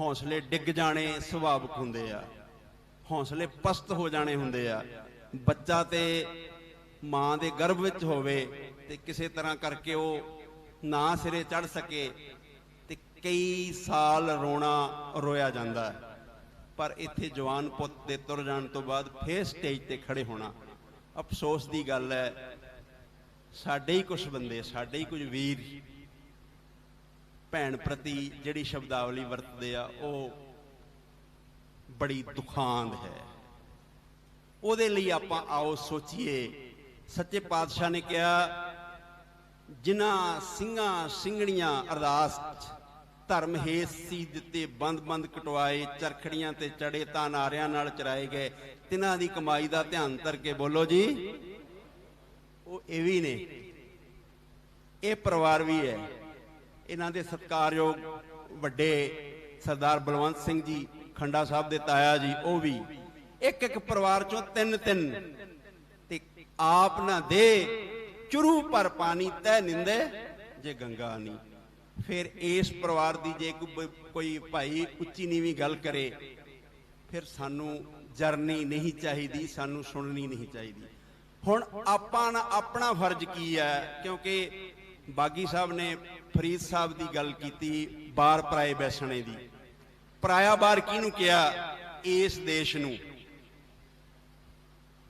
ਹੌਸਲੇ ਡਿੱਗ ਜਾਣੇ ਸੁਭਾਵਿਕ ਹੁੰਦੇ ਆ। ਹੌਸਲੇ ਪਸਤ ਹੋ ਜਾਣੇ ਹੁੰਦੇ ਆ। ਬੱਚਾ ਤੇ ਮਾਂ ਦੇ ਗਰਭ ਵਿੱਚ ਹੋਵੇ ਤੇ ਕਿਸੇ ਤਰ੍ਹਾਂ ਕਰਕੇ ਉਹ ਨਾ ਸਿਰੇ ਚੜ ਸਕੇ ਤੇ ਕਈ ਸਾਲ ਰੋਣਾ ਰੋਇਆ ਜਾਂਦਾ ਹੈ। ਪਰ ਇੱਥੇ ਜਵਾਨ ਪੁੱਤ ਦੇ ਤੁਰ ਜਾਣ ਤੋਂ ਬਾਅਦ ਫੇਰ ਸਟੇਜ ਤੇ ਖੜੇ ਹੋਣਾ ਅਫਸੋਸ ਦੀ ਗੱਲ ਹੈ। ਸਾਡੇ ਹੀ ਕੁਝ ਬੰਦੇ, ਸਾਡੇ ਹੀ ਕੁਝ ਵੀਰ ਭੈਣ ਪ੍ਰਤੀ ਜਿਹੜੀ ਸ਼ਬਦਾਵਲੀ ਵਰਤਦੇ ਆ, ਉਹ ਬੜੀ ਦੁਖਾਂਦ ਹੈ। ਉਹਦੇ ਲਈ ਆਪਾਂ ਆਓ ਸੋਚੀਏ, ਸੱਚੇ ਪਾਤਸ਼ਾਹ ਨੇ ਕਿਹਾ, ਜਿਨ੍ਹਾਂ ਸਿੰਘਾਂ ਸਿੰਘਣੀਆਂ ਅਰਦਾਸ ਧਰਮ ਹੇਤ ਸੀ ਦਿੱਤੇ, ਬੰਦ-ਬੰਦ ਕਟਵਾਏ, ਚਰਖੜੀਆਂ ਤੇ ਚੜੇ ਤਾਂ ਨਾਰਿਆਂ ਨਾਲ ਚਰਾਏ ਗਏ, ਤਿਨਾਂ ਦੀ ਕਮਾਈ ਦਾ ਧਿਆਨ ਧਰ ਕੇ ਬੋਲੋ ਜੀ। ਉਹ ਇਹ ਵੀ ਨੇ। ਇਹ ਪਰਿਵਾਰ ਵੀ ਹੈ। ਇਹਨਾਂ ਦੇ ਸਤਿਕਾਰਯੋਗ ਵੱਡੇ ਸਰਦਾਰ ਬਲਵੰਤ ਸਿੰਘ ਜੀ ਖੰਡਾ ਸਾਹਿਬ ਦੇ ਤਾਇਆ ਜੀ, ਉਹ ਵੀ ਇੱਕ ਇੱਕ ਪਰਿਵਾਰ ਚੋਂ ਤਿੰਨ ਤਿੰਨ ਤੇ ਆਪ ਨਾ ਦੇ ਚੁਰੂ ਪਰ ਪਾਣੀ ਤੈ ਨਿੰਦੇ ਜੇ ਗੰਗਾ ਨਹੀਂ ਫਿਰ ਇਸ ਪਰਿਵਾਰ ਦੀ ਜੇ ਕੋਈ ਕੋਈ ਭਾਈ ਉੱਚੀ ਨੀਵੀਂ ਗੱਲ ਕਰੇ, ਫਿਰ ਸਾਨੂੰ ਜਰਨੀ ਨਹੀਂ ਚਾਹੀਦੀ, ਸਾਨੂੰ ਸੁਣਨੀ ਨਹੀਂ ਚਾਹੀਦੀ। ਹੁਣ ਆਪਾਂ ਨਾ ਆਪਣਾ ਫਰਜ਼ ਕੀ ਹੈ? ਕਿਉਂਕਿ ਬਾਗੀ ਸਾਹਿਬ ਨੇ ਫਰੀਦ ਸਾਹਿਬ ਦੀ ਗੱਲ ਕੀਤੀ ਬਾਰ ਪਰਾਏ ਬੈਸਣੇ ਦੀ। ਪਰਾਇਆ ਬਾਰ ਕਿਹਨੂੰ ਕਿਹਾ? ਇਸ ਦੇਸ਼ ਨੂੰ।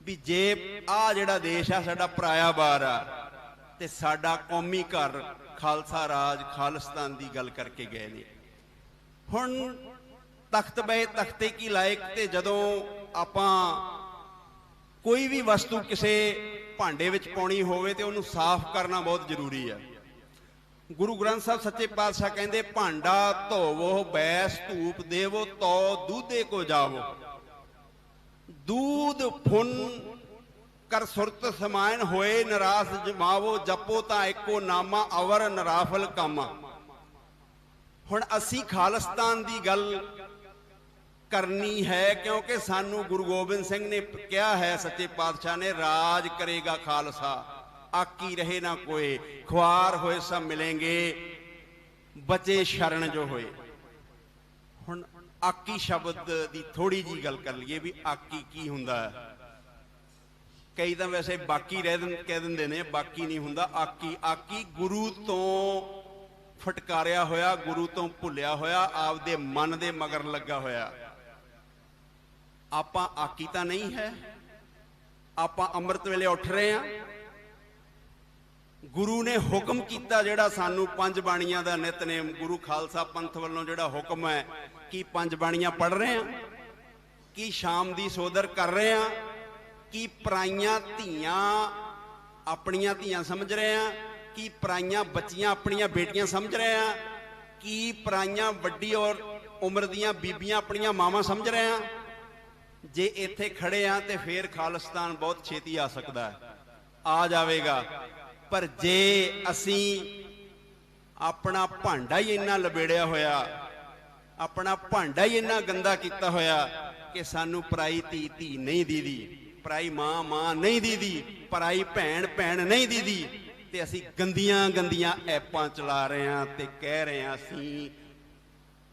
ਵੀ ਜੇ ਆ ਜਿਹੜਾ ਦੇਸ਼ ਆ, ਸਾਡਾ ਪਰਾਇਆ ਬਾਰ ਆ, ਤੇ ਸਾਡਾ ਕੌਮੀ ਘਰ ਖਾਲਸਾ ਰਾਜ ਖਾਲਿਸਤਾਨ ਦੀ ਗੱਲ ਕਰਕੇ ਗਏ ਨੇ। ਹੁਣ ਤਖਤ ਬਏ ਤਖਤੇ ਕੀ ਲਾਇਕ ਤੇ ਜਦੋਂ ਆਪਾਂ ਕੋਈ ਵੀ ਵਸਤੂ ਕਿਸੇ ਭਾਂਡੇ ਵਿੱਚ ਪਾਉਣੀ ਹੋਵੇ ਤੇ ਉਹਨੂੰ ਸਾਫ਼ ਕਰਨਾ ਬਹੁਤ ਜ਼ਰੂਰੀ ਹੈ ਗੁਰੂ ਗ੍ਰੰਥ ਸਾਹਿਬ ਸੱਚੇ ਪਾਤਸ਼ਾਹ ਕਹਿੰਦੇ, ਭਾਂਡਾ ਧੋਵੋ, ਬੈਸ ਧੂਪ ਦੇਵੋ, ਤੋ ਦੂਧੇ ਕੋ ਜਾਵੋ। ਦੂਧ, ਫੁਨ ਕਰ ਸੁਰਤ ਸਮਾਇਨ ਹੋਏ, ਨਰਾਸ ਜਮਾਵੋ, ਜਪੋ ਤਾਂ ਇੱਕੋ ਨਾਮਾ, ਅਵਰ ਨਰਾਫਲ ਕਾਮਾ। ਹੁਣ ਅਸੀਂ ਖਾਲਸਤਾਨ ਦੀ ਗੱਲ ਕਰਨੀ ਹੈ, ਕਿਉਂਕਿ ਸਾਨੂੰ ਗੁਰੂ ਗੋਬਿੰਦ ਸਿੰਘ ਨੇ ਕਿਹਾ ਹੈ, ਸੱਚੇ ਪਾਤਸ਼ਾਹ ਨੇ, ਰਾਜ ਕਰੇਗਾ ਖਾਲਸਾ। ਆਕੀ ਰਹੇ ਨਾ ਕੋਏ ਖੁਆਰ ਹੋਏ ਸਭ ਮਿਲेंगे ਬਚੇ ਸ਼ਰਨ ਜੋ ਹੋਏ। ਹੁਣ ਆਕੀ ਸ਼ਬਦ ਦੀ ਥੋੜੀ ਜੀ ਗੱਲ ਕਰ ਲਈਏ ਵੀ ਆਕੀ ਕੀ ਹੁੰਦਾ। ਹੈ ਕਈ ਤਾਂ ਵੈਸੇ ਬਾਕੀ ਰਹਿ ਦਿੰ, ਕਹਿ ਦਿੰਦੇ ਨੇ, ਬਾਕੀ ਨਹੀਂ ਹੁੰਦਾ। ਆਕੀ ਆਕੀ ਗੁਰੂ ਤੋਂ ਫਟਕਾਰਿਆ ਹੋਇਆ, ਗੁਰੂ ਤੋਂ ਭੁੱਲਿਆ ਹੋਇਆ, ਆਪਦੇ ਮਨ ਦੇ ਮਗਰ ਲੱਗਾ ਹੋਇਆ। ਆਪਾਂ ਆਕੀ ਤਾਂ ਨਹੀਂ ਹੈ। ਆਪਾਂ ਅੰਮ੍ਰਿਤ ਵੇਲੇ ਉੱਠ ਰਹੇ ਹਾਂ। ਗੁਰੂ ਨੇ ਹੁਕਮ ਕੀਤਾ ਜਿਹੜਾ ਸਾਨੂੰ ਪੰਜ ਬਾਣੀਆਂ ਦਾ ਨਿਤਨੇਮ ਗੁਰੂ ਖਾਲਸਾ ਪੰਥ ਵੱਲੋਂ ਜਿਹੜਾ ਹੁਕਮ ਹੈ, ਕੀ ਪੰਜ ਬਾਣੀਆਂ ਪੜ ਰਹੇ ਹਾਂ? ਕੀ ਸ਼ਾਮ ਦੀ ਸੋਦਰ ਕਰ ਰਹੇ ਹਾਂ? ਕੀ ਪਰਾਈਆਂ ਧੀਆਂ ਆਪਣੀਆਂ ਧੀਆਂ ਸਮਝ ਰਹੇ ਹਾਂ? ਕੀ ਪਰਾਈਆਂ ਬੱਚੀਆਂ ਆਪਣੀਆਂ ਬੇਟੀਆਂ ਸਮਝ ਰਹੇ ਹਾਂ? ਕੀ ਪਰਾਈਆਂ ਵੱਡੀ ਔਰ ਉਮਰ ਦੀਆਂ ਬੀਬੀਆਂ ਆਪਣੀਆਂ ਮਾਵਾਂ ਸਮਝ ਰਹੇ ਹਾਂ? ਜੇ ਇੱਥੇ ਖੜੇ ਆ ਤੇ ਫੇਰ ਖਾਲਿਸਤਾਨ ਬਹੁਤ ਛੇਤੀ ਆ ਸਕਦਾ ਹੈ। ਆ ਜਾਵੇਗਾ। ਪਰ ਜੇ ਅਸੀਂ ਆਪਣਾ ਭਾਂਡਾ ਹੀ ਇੰਨਾ ਲਬੇੜਿਆ ਹੋਇਆ, ਆਪਣਾ ਭਾਂਡਾ ਹੀ ਇੰਨਾ ਗੰਦਾ ਕੀਤਾ ਹੋਇਆ ਕਿ ਸਾਨੂੰ ਪਰਾਈ ਧੀ ਧੀ ਨਹੀਂ ਦੀਦੀ, ਪਰਾਈ ਮਾਂ ਮਾਂ ਨਹੀਂ ਦੀਦੀ, ਪਰਾਈ ਭੈਣ ਭੈਣ ਨਹੀਂ ਦੀਦੀ, ਤੇ ਅਸੀਂ ਗੰਦੀਆਂ ਗੰਦੀਆਂ ਐਪਾਂ ਚਲਾ ਰਹੇ ਹਾਂ ਤੇ ਕਹਿ ਰਹੇ ਹਾਂ ਅਸੀਂ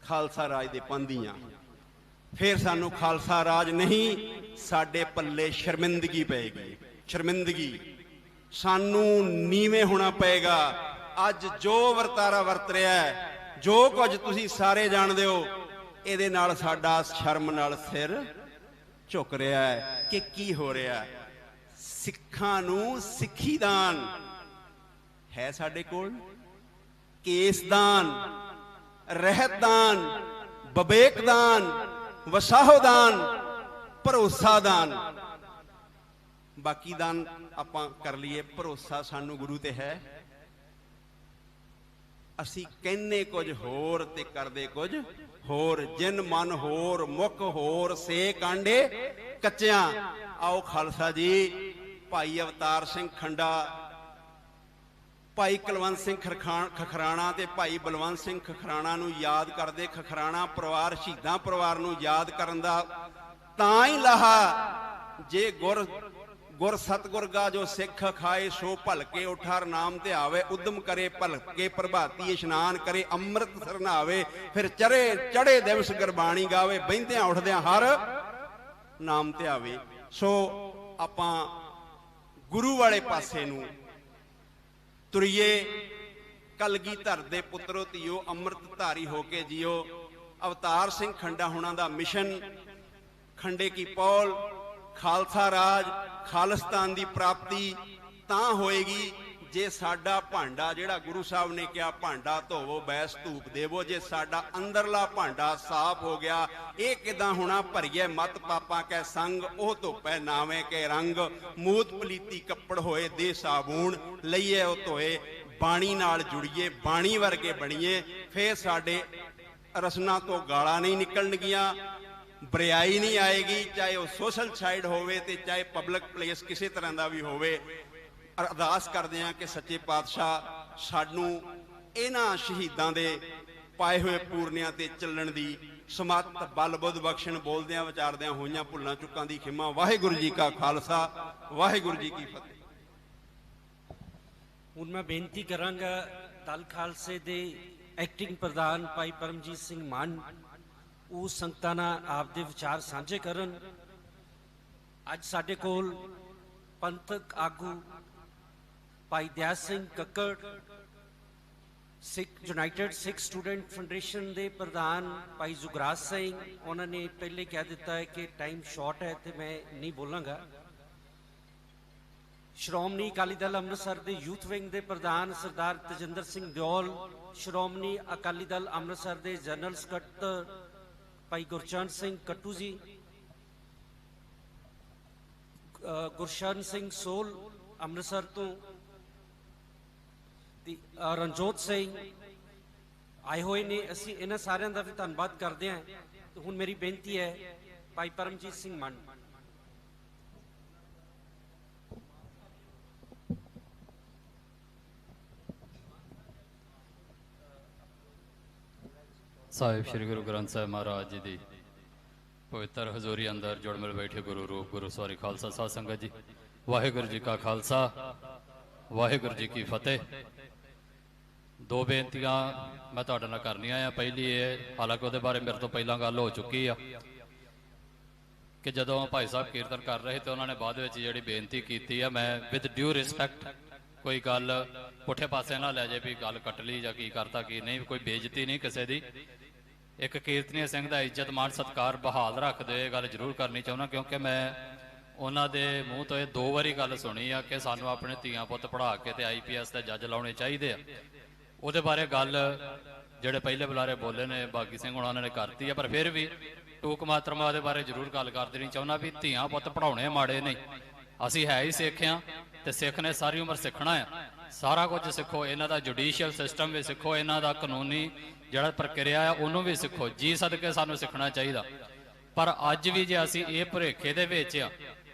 ਖਾਲਸਾ ਰਾਜ ਦੇ ਪੰਧੀਆਂ ਫਿਰ ਸਾਨੂੰ ਖਾਲਸਾ ਰਾਜ ਨਹੀਂ, ਸਾਡੇ ਪੱਲੇ ਸ਼ਰਮਿੰਦਗੀ ਪਏਗੀ, ਸ਼ਰਮਿੰਦਗੀ। ਸਾਨੂੰ ਨੀਵੇਂ ਹੋਣਾ ਪਏਗਾ। ਅੱਜ ਜੋ ਵਰਤਾਰਾ ਵਰਤ ਰਿਹਾ ਹੈ, ਜੋ ਕੁਝ ਤੁਸੀਂ ਸਾਰੇ ਜਾਣਦੇ ਹੋ, ਇਹਦੇ ਨਾਲ ਸਾਡਾ ਸ਼ਰਮ ਨਾਲ ਸਿਰ ਝੁਕ ਰਿਹਾ ਹੈ ਕਿ ਕੀ ਹੋ ਰਿਹਾ ਸਿੱਖਾਂ ਨੂੰ ਸਿੱਖੀ ਦਾਨ ਹੈ ਸਾਡੇ ਕੋਲ। ਕੇਸਦਾਨ, ਰਹਿਤਦਾਨ ਬਬੇਕਦਾਨ ਵਸਾਹੋਦਾਨ, ਭਰੋਸਾਦਾਨ। ਬਾਕੀ ਦਾਨ ਆਪਾਂ ਕਰ ਲਈਏ, ਭਰੋਸਾ ਸਾਨੂੰ ਗੁਰੂ ਤੇ ਹੈ। ਅਸੀਂ ਕਹਿੰਨੇ ਕੁਝ ਹੋਰ ਤੇ ਕਰਦੇ ਕੁਝ ਹੋਰ, ਜਿਨ ਮਨ ਹੋਰ, ਮੁਖ ਹੋਰ, ਸੇ ਕਾਂਡੇ ਕੱਚਿਆਂ। ਆਓ ਖਾਲਸਾ ਜੀ, ਭਾਈ ਅਵਤਾਰ ਸਿੰਘ ਖੰਡਾ, ਭਾਈ ਕੁਲਵੰਤ ਸਿੰਘ ਖਰਖਾਣ ਖਖਰਾਣਾ ਤੇ ਭਾਈ ਬਲਵੰਤ ਸਿੰਘ ਖਖਰਾਣਾ ਨੂੰ ਯਾਦ ਕਰਦੇ, ਖਖਰਾਣਾ ਪਰਿਵਾਰ, ਸ਼ਹੀਦਾਂ ਪਰਿਵਾਰ ਨੂੰ ਯਾਦ ਕਰਨ ਦਾ ਤਾਂ ਹੀ ਲਾਹਾ, ਜੇ ਗੁਰ ਗੁਰ ਸਤਗੁਰ ਗਾ ਜੋ ਸਿੱਖ ਖਾਏ, ਸੋ ਭਲਕੇ ਉਠਾਰ ਨਾਮ ਤੇ ਆਵੇ। ਉਦਮ ਕਰੇ, ਭਲਕੇ ਪ੍ਰਭਾਤੀ ਇਸ਼ਨਾਨ ਕਰੇ ਅੰਮ੍ਰਿਤ ਸਰਨਾਵੇ ਫਿਰ ਚਰੇ ਚੜੇ ਦਿਵਸ ਗੁਰਬਾਣੀ ਗਾਵੇ, ਬਹਿੰਦਿਆਂ ਉੱਠਦਿਆਂ ਹਰ ਨਾਮ ਤੇ ਆਵੇ। ਸੋ ਆਪਾਂ ਗੁਰੂ ਵਾਲੇ ਪਾਸੇ ਨੂੰ ਤੁਰੀਏ। ਕਲਗੀ ਧਰ ਦੇ ਪੁੱਤਰੋ ਧੀਓ ਅੰਮ੍ਰਿਤ ਧਾਰੀ ਹੋ ਕੇ ਜਿਓ। ਅਵਤਾਰ ਸਿੰਘ ਖੰਡਾ ਹੁਣਾਂ ਦਾ ਮਿਸ਼ਨ, ਖੰਡੇ ਕੀ ਪੌਲ ਖਾਲਸਾ ਰਾਜ ਖਾਲਿਸਤਾਨ ਦੀ ਪ੍ਰਾਪਤੀ ਤਾਂ ਹੋਏਗੀ ਜੇ ਸਾਡਾ ਭਾਂਡਾ ਜਿਹੜਾ ਗੁਰੂ ਸਾਹਿਬ ਨੇ ਕਿਹਾ, ਭਾਂਡਾ ਧੋਵੋ ਬੈਸ ਧੂਪ ਦੇਵੋ। ਜੇ ਸਾਡਾ ਅੰਦਰਲਾ ਭਾਂਡਾ ਸਾਫ਼ ਹੋ ਗਿਆ, ਇਹ ਕਿਦਾਂ ਹੋਣਾ? ਭਰੀਏ ਮਤ ਪਾਪਾਂ ਕੈ ਸੰਗ, ਉਹ ਧੋਪੈ ਨਾਵੇਂ ਕੇ ਰੰਗ। ਮੂਤ ਪਲੀਤੀ ਕੱਪੜ ਹੋਏ ਦੇ ਸਾਬੂਣ ਲਈਏ ਉਹ ਧੋਏ। ਬਾਣੀ ਨਾਲ ਜੁੜੀਏ, ਬਾਣੀ ਵਰਗੇ ਬਣੀਏ, ਫੇਰ ਸਾਡੇ ਰਸਨਾ ਤੋਂ ਗਾਲਾਂ ਨਹੀਂ ਨਿਕਲਣਗੀਆਂ। ਬਰਿਆਈ ਨਹੀਂ ਆਏਗੀ, ਚਾਹੇ ਉਹ ਸੋਸ਼ਲ ਸਾਈਡ ਹੋਵੇ ਤੇ ਚਾਹੇ ਪਬਲਿਕ ਪਲੇਸ ਕਿਸੇ ਤਰ੍ਹਾਂ ਦਾ ਵੀ ਹੋਵੇ। ਅਰਦਾਸ ਕਰਦੇ ਹਾਂ ਕਿ ਸੱਚੇ ਪਾਤਸ਼ਾਹ ਸਾਨੂੰ ਇਹਨਾਂ ਸ਼ਹੀਦਾਂ ਦੇ ਪਾਏ ਹੋਏ ਪੂਰਨਿਆਂ ਤੇ ਚੱਲਣ ਦੀ ਸਮਤ ਬਲ ਬੁੱਧ ਬਖਸ਼ਣ ਬੋਲਦਿਆਂ ਵਿਚਾਰਦਿਆਂ ਹੋਈਆਂ ਭੁੱਲਾਂ ਚੁੱਕਾਂ ਦੀ ਖਿਮਾ। ਵਾਹਿਗੁਰੂ ਜੀ ਕਾ ਖਾਲਸਾ, ਵਾਹਿਗੁਰੂ ਜੀ ਕੀ ਫਤਿਹ। ਹੁਣ ਮੈਂ ਬੇਨਤੀ ਕਰਾਂਗਾ ਦਲ ਖਾਲਸੇ ਦੇ ਐਕਟਿੰਗ ਪ੍ਰਧਾਨ ਭਾਈ ਪਰਮਜੀਤ ਸਿੰਘ ਮਾਨ ਉਹ ਸੰਗਤਾਂ ਨਾਲ ਆਪਦੇ ਵਿਚਾਰ ਸਾਂਝੇ ਕਰਨ। ਅੱਜ ਸਾਡੇ ਕੋਲ ਪੰਥਕ ਆਗੂ Bhai Daya Singh Kakkar, Sikh, United Sikh student federation ਦੇ ਪ੍ਰਧਾਨ ਭਾਈ ਜੁਗਰਾਜ ਸਿੰਘ, ਉਹਨਾਂ ਨੇ ਪਹਿਲੇ ਕਹਿ ਦਿੱਤਾ ਹੈ ਕਿ ਟਾਈਮ ਸ਼ਾਰਟ ਹੈ ਤੇ ਮੈਂ ਨਹੀਂ ਬੋਲਾਂਗਾ। ਸ਼੍ਰੋਮਣੀ ਅਕਾਲੀ ਦਲ ਅੰਮ੍ਰਿਤਸਰ ਦੇ ਯੂਥ ਵਿੰਗ ਦੇ ਪ੍ਰਧਾਨ ਸਰਦਾਰ ਤਜਿੰਦਰ ਸਿੰਘ ਦਿਓਲ, ਸ਼੍ਰੋਮਣੀ ਅਕਾਲੀ ਦਲ ਅੰਮ੍ਰਿਤਸਰ ਦੇ ਜਨਰਲ ਸਕੱਤਰ ਭਾਈ ਗੁਰਚਰਨ ਸਿੰਘ ਕੱਟੂ ਜੀ ਅ, ਗੁਰਸ਼ਰਨ ਸਿੰਘ ਸੋਲ ਅੰਮ੍ਰਿਤਸਰ ਤੋਂ ਤੇ ਰਣਜੋਤ ਸਿੰਘ ਆਏ ਹੋਏ ਨੇ। ਅਸੀਂ ਇਹਨਾਂ ਸਾਰਿਆਂ ਦਾ ਵੀ ਧੰਨਵਾਦ ਕਰਦੇ ਹਾਂ। ਤੇ ਹੁਣ ਮੇਰੀ ਬੇਨਤੀ ਹੈ ਭਾਈ ਪਰਮਜੀਤ ਸਿੰਘ ਮੰਨ ਸਾਹਿਬ ਸ੍ਰੀ ਗੁਰੂ ਗ੍ਰੰਥ ਸਾਹਿਬ ਮਹਾਰਾਜ ਜੀ ਦੀ ਪਵਿੱਤਰ ਹਜ਼ੂਰੀ ਅੰਦਰ ਜੁੜ ਮਿਲ ਬੈਠੇ ਗੁਰੂ ਰੂਪ, ਗੁਰੂ ਸਵਾਰੀ ਖਾਲਸਾ ਸਾਧ ਸੰਗਤ ਜੀ। ਵਾਹਿਗੁਰੂ ਜੀ ਕਾ ਖਾਲਸਾ, ਵਾਹਿਗੁਰੂ ਜੀ ਕੀ ਫਤਿਹ। ਦੋ ਬੇਨਤੀਆਂ ਮੈਂ ਤੁਹਾਡੇ ਨਾਲ ਕਰਨੀਆਂ ਆ। ਪਹਿਲੀ ਇਹ, ਹਾਲਾਂਕਿ ਉਹਦੇ ਬਾਰੇ ਮੇਰੇ ਤੋਂ ਪਹਿਲਾਂ ਗੱਲ ਹੋ ਚੁੱਕੀ ਆ ਕਿ ਜਦੋਂ ਭਾਈ ਸਾਹਿਬ ਕੀਰਤਨ ਕਰ ਰਹੇ ਤੇ ਉਹਨਾਂ ਨੇ ਬਾਅਦ ਵਿੱਚ ਜਿਹੜੀ ਬੇਨਤੀ ਕੀਤੀ ਆ, ਮੈਂ ਵਿਦ ਡਿਊ ਰਿਸਪੈਕਟ ਕੋਈ ਗੱਲ ਪੁੱਠੇ ਪਾਸੇ ਨਾ ਲੈ ਜੇ ਵੀ ਗੱਲ ਕੱਟ ਲਈ ਜਾਂ ਕੀ ਕਰਤਾ, ਕੀ ਨਹੀਂ, ਕੋਈ ਬੇਇੱਜ਼ਤੀ ਨਹੀਂ ਕਿਸੇ ਦੀ। ਇੱਕ ਕੀਰਤਨੀय ਸਿੰਘ ਦਾ ਇੱਜ਼ਤ ਮਾਣ ਸਤਕਾਰ ਬਹਾਲ ਰੱਖਦੇ ਇਹ ਗੱਲ ਜ਼ਰੂਰ ਕਰਨੀ ਚਾਹੁੰਦਾ, ਕਿਉਂਕਿ ਮੈਂ ਉਹਨਾਂ ਦੇ ਮੂੰਹ ਤੋਂ ਇਹ ਦੋ ਵਾਰੀ ਗੱਲ ਸੁਣੀ ਆ ਕਿ ਸਾਨੂੰ ਆਪਣੇ ਧੀਆਂ ਪੁੱਤ ਪੜ੍ਹਾ ਕੇ ਤੇ ਆਈਪੀਐਸ ਦੇ ਜੱਜ ਲਾਉਣੇ ਚਾਹੀਦੇ ਆ। ਉਹਦੇ ਬਾਰੇ ਗੱਲ ਜਿਹੜੇ ਪਹਿਲੇ ਬੁਲਾਰੇ ਬੋਲੇ ਨੇ, ਬਾਗੀ ਸਿੰਘ ਉਹਨਾਂ ਨੇ ਕਰਤੀ ਆ, ਪਰ ਫਿਰ ਵੀ ਟੂਕ ਮਾਤਰਮਾ ਦੇ ਬਾਰੇ ਜ਼ਰੂਰ ਗੱਲ ਕਰ ਦੇਣੀ ਚਾਹੁੰਦਾ ਵੀ ਧੀਆਂ ਪੁੱਤ ਪੜਾਉਣੇ ਮਾੜੇ ਨਹੀਂ। ਅਸੀਂ ਹੈ ਹੀ ਸਿੱਖ ਆ ਤੇ ਸਿੱਖ ਨੇ ਸਾਰੀ ਉਮਰ ਸਿੱਖਣਾ ਆ। ਸਾਰਾ ਕੁਝ ਸਿੱਖੋ, ਇਹਨਾਂ ਦਾ ਜੁਡੀਸ਼ੀਅਲ ਸਿਸਟਮ ਵੀ ਸਿੱਖੋ, ਇਹਨਾਂ ਦਾ ਕਾਨੂੰਨੀ ਜਿਹੜਾ ਪ੍ਰਕਿਰਿਆ ਆ, ਉਹਨੂੰ ਵੀ ਸਿੱਖੋ। ਜੀ ਸਦਕੇ ਸਾਨੂੰ ਸਿੱਖਣਾ ਚਾਹੀਦਾ। ਪਰ ਅੱਜ ਵੀ ਜੇ ਅਸੀਂ ਇਹ ਭੁਲੇਖੇ ਦੇ ਵਿੱਚ ਆ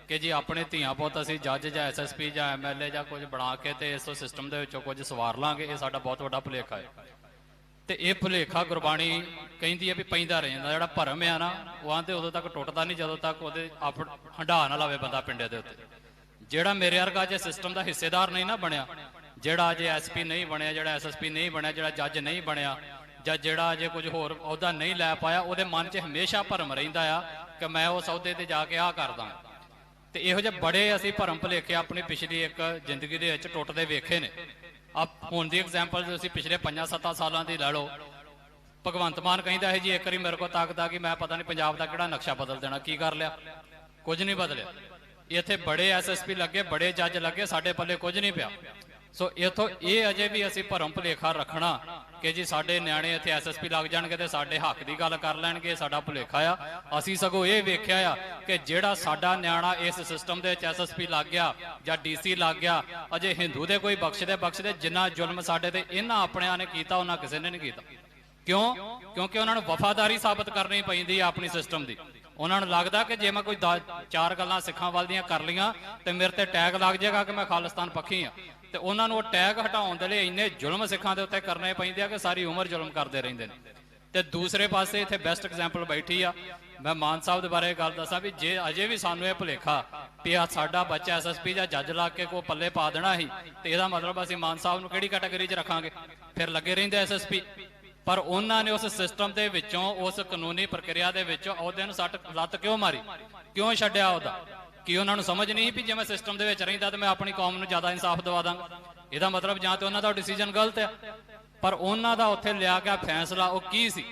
ਕਿ ਜੀ ਆਪਣੇ ਧੀਆਂ ਪੁੱਤ ਅਸੀਂ ਜੱਜ ਜਾਂ ਐਸਐਸਪੀ ਜਾਂ ਐਮਐਲਏ ਜਾਂ ਕੁਝ ਬਣਾ ਕੇ ਤੇ ਇਸ ਸਿਸਟਮ ਦੇ ਵਿੱਚੋਂ ਕੁਝ ਸਵਾਰ ਲਾਂਗੇ, ਇਹ ਸਾਡਾ ਬਹੁਤ ਵੱਡਾ ਭੁਲੇਖਾ ਹੈ। ਤੇ ਇਹ ਭੁਲੇਖਾ ਗੁਰਬਾਣੀ ਕਹਿੰਦੀ ਹੈ ਵੀ ਪੈਂਦਾ ਰਹਿੰਦਾ ਜਿਹੜਾ ਭਰਮ ਆ ਨਾ, ਉਹ ਆਂਦੇ ਉਦੋਂ ਤੱਕ ਟੁੱਟਦਾ ਨਹੀਂ, ਜਦੋਂ ਤੱਕ ਉਹਦੇ ਆਪ ਹੰਡਾ ਨਾ ਲਾਵੇ ਬੰਦਾ ਪਿੰਡੇ ਦੇ ਉੱਤੇ। ਜਿਹੜਾ ਮੇਰੇ ਵਰਗਾ ਜੇ ਸਿਸਟਮ ਦਾ ਹਿੱਸੇਦਾਰ ਨਹੀਂ ਨਾ ਬਣਿਆ, ਜਿਹੜਾ ਅਜੇ ਐਸਪੀ ਨਹੀਂ ਬਣਿਆ, ਜਿਹੜਾ ਐਸਐਸਪੀ ਨਹੀਂ ਬਣਿਆ, ਜਿਹੜਾ ਜੱਜ ਨਹੀਂ ਬਣਿਆ ਜਾਂ ਜਿਹੜਾ ਜੇ ਕੁਝ ਹੋਰ ਅਹੁਦਾ ਨਹੀਂ ਲੈ ਪਾਇਆ, ਉਹਦੇ ਮਨ 'ਚ ਹਮੇਸ਼ਾ ਭਰਮ ਰਹਿੰਦਾ ਆ ਕਿ ਮੈਂ ਉਸ ਅਹੁਦੇ ਤੇ ਜਾ ਕੇ ਆਹ ਕਰਦਾ ਤੇ ਇਹੋ ਜਿਹੇ ਬੜੇ ਅਸੀਂ ਭਰਮ ਭੁਲੇਖੇ ਆਪਣੀ ਪਿਛਲੀ ਇੱਕ ਜ਼ਿੰਦਗੀ ਦੇ ਵਿੱਚ ਟੁੱਟਦੇ ਵੇਖੇ ਨੇ। ਆ ਹੁਣ ਦੀ ਐਗਜ਼ਾਮਪਲ ਤੁਸੀਂ ਪਿਛਲੇ 5-7 ਸਾਲਾਂ ਦੀ ਲੈ ਲਓ, ਭਗਵੰਤ ਮਾਨ ਕਹਿੰਦਾ ਹੈ ਜੀ, ਇੱਕ ਵਾਰੀ ਮੇਰੇ ਕੋਲ ਤਾਕਤ ਆ ਕਿ ਮੈਂ ਪਤਾ ਨਹੀਂ ਪੰਜਾਬ ਦਾ ਕਿਹੜਾ ਨਕਸ਼ਾ ਬਦਲ ਦੇਣਾ, ਕੀ ਕਰ ਲਿਆ? ਕੁਝ ਨਹੀਂ ਬਦਲਿਆ। ਇੱਥੇ ਬੜੇ ਐਸਐਸਪੀ ਲੱਗੇ, ਬੜੇ ਜੱਜ ਲੱਗੇ, ਸਾਡੇ ਪੱਲੇ ਕੁਝ ਨਹੀਂ ਪਿਆ। ਸੋ ਇਥੋਂ ਇਹ ਅਜੇ ਵੀ ਅਸੀਂ ਭਰਮ ਭੁਲੇਖਾ ਰੱਖਣਾ ਕਿ ਜੀ ਸਾਡੇ ਨਿਆਣੇ ਇੱਥੇ ਐਸਐਸਪੀ ਲੱਗ ਜਾਣਗੇ ਤੇ ਸਾਡੇ ਹੱਕ ਦੀ ਗੱਲ ਕਰ ਲੈਣਗੇ ਸਾਡਾ ਭੁਲੇਖਾ ਆ। ਅਸੀਂ ਸਗੋਂ ਇਹ ਵੇਖਿਆ ਆ ਕਿ ਜਿਹੜਾ ਸਾਡਾ ਨਿਆਣਾ ਇਸ ਸਿਸਟਮ ਦੇ ਵਿੱਚ ਐਸਐਸਪੀ ਲੱਗ ਗਿਆ ਜਾਂ ਡੀਸੀ ਲੱਗ ਗਿਆ, ਅਜੇ ਹਿੰਦੂ ਦੇ ਕੋਈ ਬਖਸ਼ਦੇ ਬਖਸ਼ਦੇ ਜਿੰਨਾ ਜ਼ੁਲਮ ਸਾਡੇ ਤੇ ਇਹਨਾਂ ਆਪਣਿਆਂ ਨੇ ਕੀਤਾ, ਉਹਨਾਂ ਕਿਸੇ ਨੇ ਨਹੀਂ ਕੀਤਾ। ਕਿਉਂ? ਕਿਉਂਕਿ ਉਹਨਾਂ ਨੂੰ ਵਫਾਦਾਰੀ ਸਾਬਤ ਕਰਨੀ ਪੈਂਦੀ ਆ ਆਪਣੀ ਸਿਸਟਮ ਦੀ। ਉਹਨਾਂ ਨੂੰ ਲੱਗਦਾ ਕਿ ਜੇ ਮੈਂ ਕੋਈ ਦਾ- ਚਾਰ ਗੱਲਾਂ ਸਿੱਖਾਂ ਵੱਲ ਦੀਆਂ ਕਰ ਲੀਆਂ ਤੇ ਮੇਰੇ ਤੇ ਟੈਗ ਲੱਗ ਜਾਏਗਾ ਕਿ ਮੈਂ ਖਾਲਿਸਤਾਨ ਪੱਖੀ ਆ। ਤੇ ਉਹਨਾਂ ਨੂੰ ਉਹ ਟੈਗ ਹਟਾਉਣ ਦੇ ਲਈ ਇੰਨੇ ਜ਼ੁਲਮ ਸਿੱਖਾਂ ਦੇ ਉੱਤੇ ਕਰਨੇ ਪੈਂਦੇ ਆ ਕਿ ਸਾਰੀ ਉਮਰ ਜ਼ੁਲਮ ਕਰਦੇ ਰਹਿੰਦੇ ਨੇ। ਤੇ ਦੂਸਰੇ ਪਾਸੇ ਇੱਥੇ ਬੈਸਟ ਐਗਜ਼ਾਮਪਲ ਬੈਠੀ ਆ। ਮੈਂ ਮਾਨ ਸਾਹਿਬ ਦੇ ਬਾਰੇ ਗੱਲ ਦੱਸਾਂ ਵੀ ਜੇ ਅਜੇ ਵੀ ਸਾਨੂੰ ਇਹ ਭੁਲੇਖਾ ਵੀ ਸਾਡਾ ਬੱਚਾ ਐਸਐਸਪੀ ਜਾਂ ਜੱਜ ਲਾ ਕੇ ਕੋ ਪੱਲੇ ਪਾ ਦੇਣਾ ਸੀ, ਤੇ ਇਹਦਾ ਮਤਲਬ ਅਸੀਂ ਮਾਨ ਸਾਹਿਬ ਨੂੰ ਕਿਹੜੀ ਕੈਟਾਗਰੀ 'ਚ ਰੱਖਾਂਗੇ? ਫਿਰ ਲੱਗੇ ਰਹਿੰਦੇ ਐਸਐਸਪੀ ਪਰ ਉਹਨਾਂ ਨੇ ਉਸ ਸਿਸਟਮ ਦੇ ਵਿੱਚੋਂ, ਉਸ ਕਾਨੂੰਨੀ ਪ੍ਰਕਿਰਿਆ ਦੇ ਵਿੱਚੋਂ ਅਹੁਦੇ ਨੂੰ ਸੱਟ ਲੱਤ ਕਿਉਂ ਮਾਰੀ? ਕਿਉਂ ਛੱਡਿਆ ਉਹਦਾ? ਕਿ ਉਹਨਾਂ ਨੂੰ ਸਮਝ ਨਹੀਂ ਵੀ ਜੇ ਮੈਂ ਸਿਸਟਮ ਦੇ ਵਿੱਚ ਰਹਿੰਦਾ ਤਾਂ ਮੈਂ ਆਪਣੀ ਕੌਮ ਨੂੰ ਜ਼ਿਆਦਾ ਇਨਸਾਫ ਦਵਾ ਦਾਂਗਾ। ਇਹਦਾ ਮਤਲਬ ਜਾਂ ਤੇ ਉਹਨਾਂ ਦਾ ਡਿਸੀਜਨ ਗਲਤ ਹੈ, ਪਰ ਉਹਨਾਂ ਦਾ ਉੱਥੇ ਲਿਆ ਗਿਆ ਫੈਸਲਾ ਉਹ ਕੀ ਸੀ?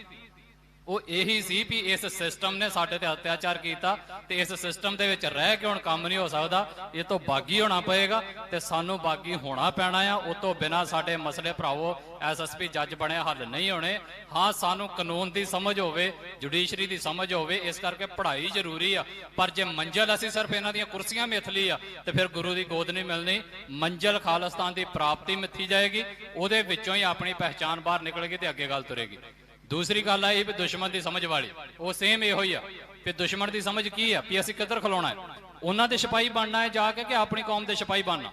ਉਹ ਇਹੀ ਸੀ ਵੀ ਇਸ ਸਿਸਟਮ ਨੇ ਸਾਡੇ ਤੇ ਅਤਿਆਚਾਰ ਕੀਤਾ ਤੇ ਇਸ ਸਿਸਟਮ ਦੇ ਵਿੱਚ ਰਹਿ ਕੇ ਹੁਣ ਕੰਮ ਨਹੀਂ ਹੋ ਸਕਦਾ, ਇਹ ਤੋਂ ਬਾਗੀ ਹੋਣਾ ਪਏਗਾ ਤੇ ਸਾਨੂੰ ਬਾਗੀ ਹੋਣਾ ਪੈਣਾ ਆ, ਉਹ ਤੋਂ ਬਿਨਾ ਸਾਡੇ ਮਸਲੇ ਭਰਾਵੋ ਐਸਐਸਪੀ ਜੱਜ ਬਣੇ ਹੱਲ ਨਹੀਂ ਹੋਣੇ। ਹਾਂ, ਸਾਨੂੰ ਕਾਨੂੰਨ ਦੀ ਸਮਝ ਹੋਵੇ, ਜੁਡੀਸ਼ਰੀ ਦੀ ਸਮਝ ਹੋਵੇ, ਇਸ ਕਰਕੇ ਪੜ੍ਹਾਈ ਜ਼ਰੂਰੀ ਆ। ਪਰ ਜੇ ਮੰਜ਼ਲ ਅਸੀਂ ਸਿਰਫ ਇਹਨਾਂ ਦੀਆਂ ਕੁਰਸੀਆਂ ਮਿਥਲੀ ਆ, ਤੇ ਫਿਰ ਗੁਰੂ ਦੀ ਗੋਦ ਨਹੀਂ ਮਿਲਣੀ। ਮੰਜ਼ਲ ਖਾਲਿਸਤਾਨ ਦੀ ਪ੍ਰਾਪਤੀ ਮਿੱਥੀ ਜਾਏਗੀ, ਉਹਦੇ ਵਿੱਚੋਂ ਹੀ ਆਪਣੀ ਪਹਿਚਾਨ ਬਾਹਰ ਨਿਕਲੇਗੀ ਤੇ ਅੱਗੇ ਗੱਲ ਤੁਰੇਗੀ। ਦੂਸਰੀ ਗੱਲ ਆਈ ਵੀ ਦੁਸ਼ਮਣ ਦੀ ਸਮਝ ਵਾਲੀ। ਉਹ ਸੇਮ ਇਹੋ ਹੀ ਆ ਕਿ ਦੁਸ਼ਮਣ ਦੀ ਸਮਝ ਕੀ ਆ? ਵੀ ਅਸੀਂ ਕਿੱਧਰ ਖਲੋਣਾ ਹੈ? ਉਹਨਾਂ ਦੇ ਸਿਪਾਹੀ ਬਣਨਾ ਹੈ ਜਾ ਕੇ ਕਿ ਆਪਣੀ ਕੌਮ ਦੇ ਸਿਪਾਹੀ ਬਣਨਾ?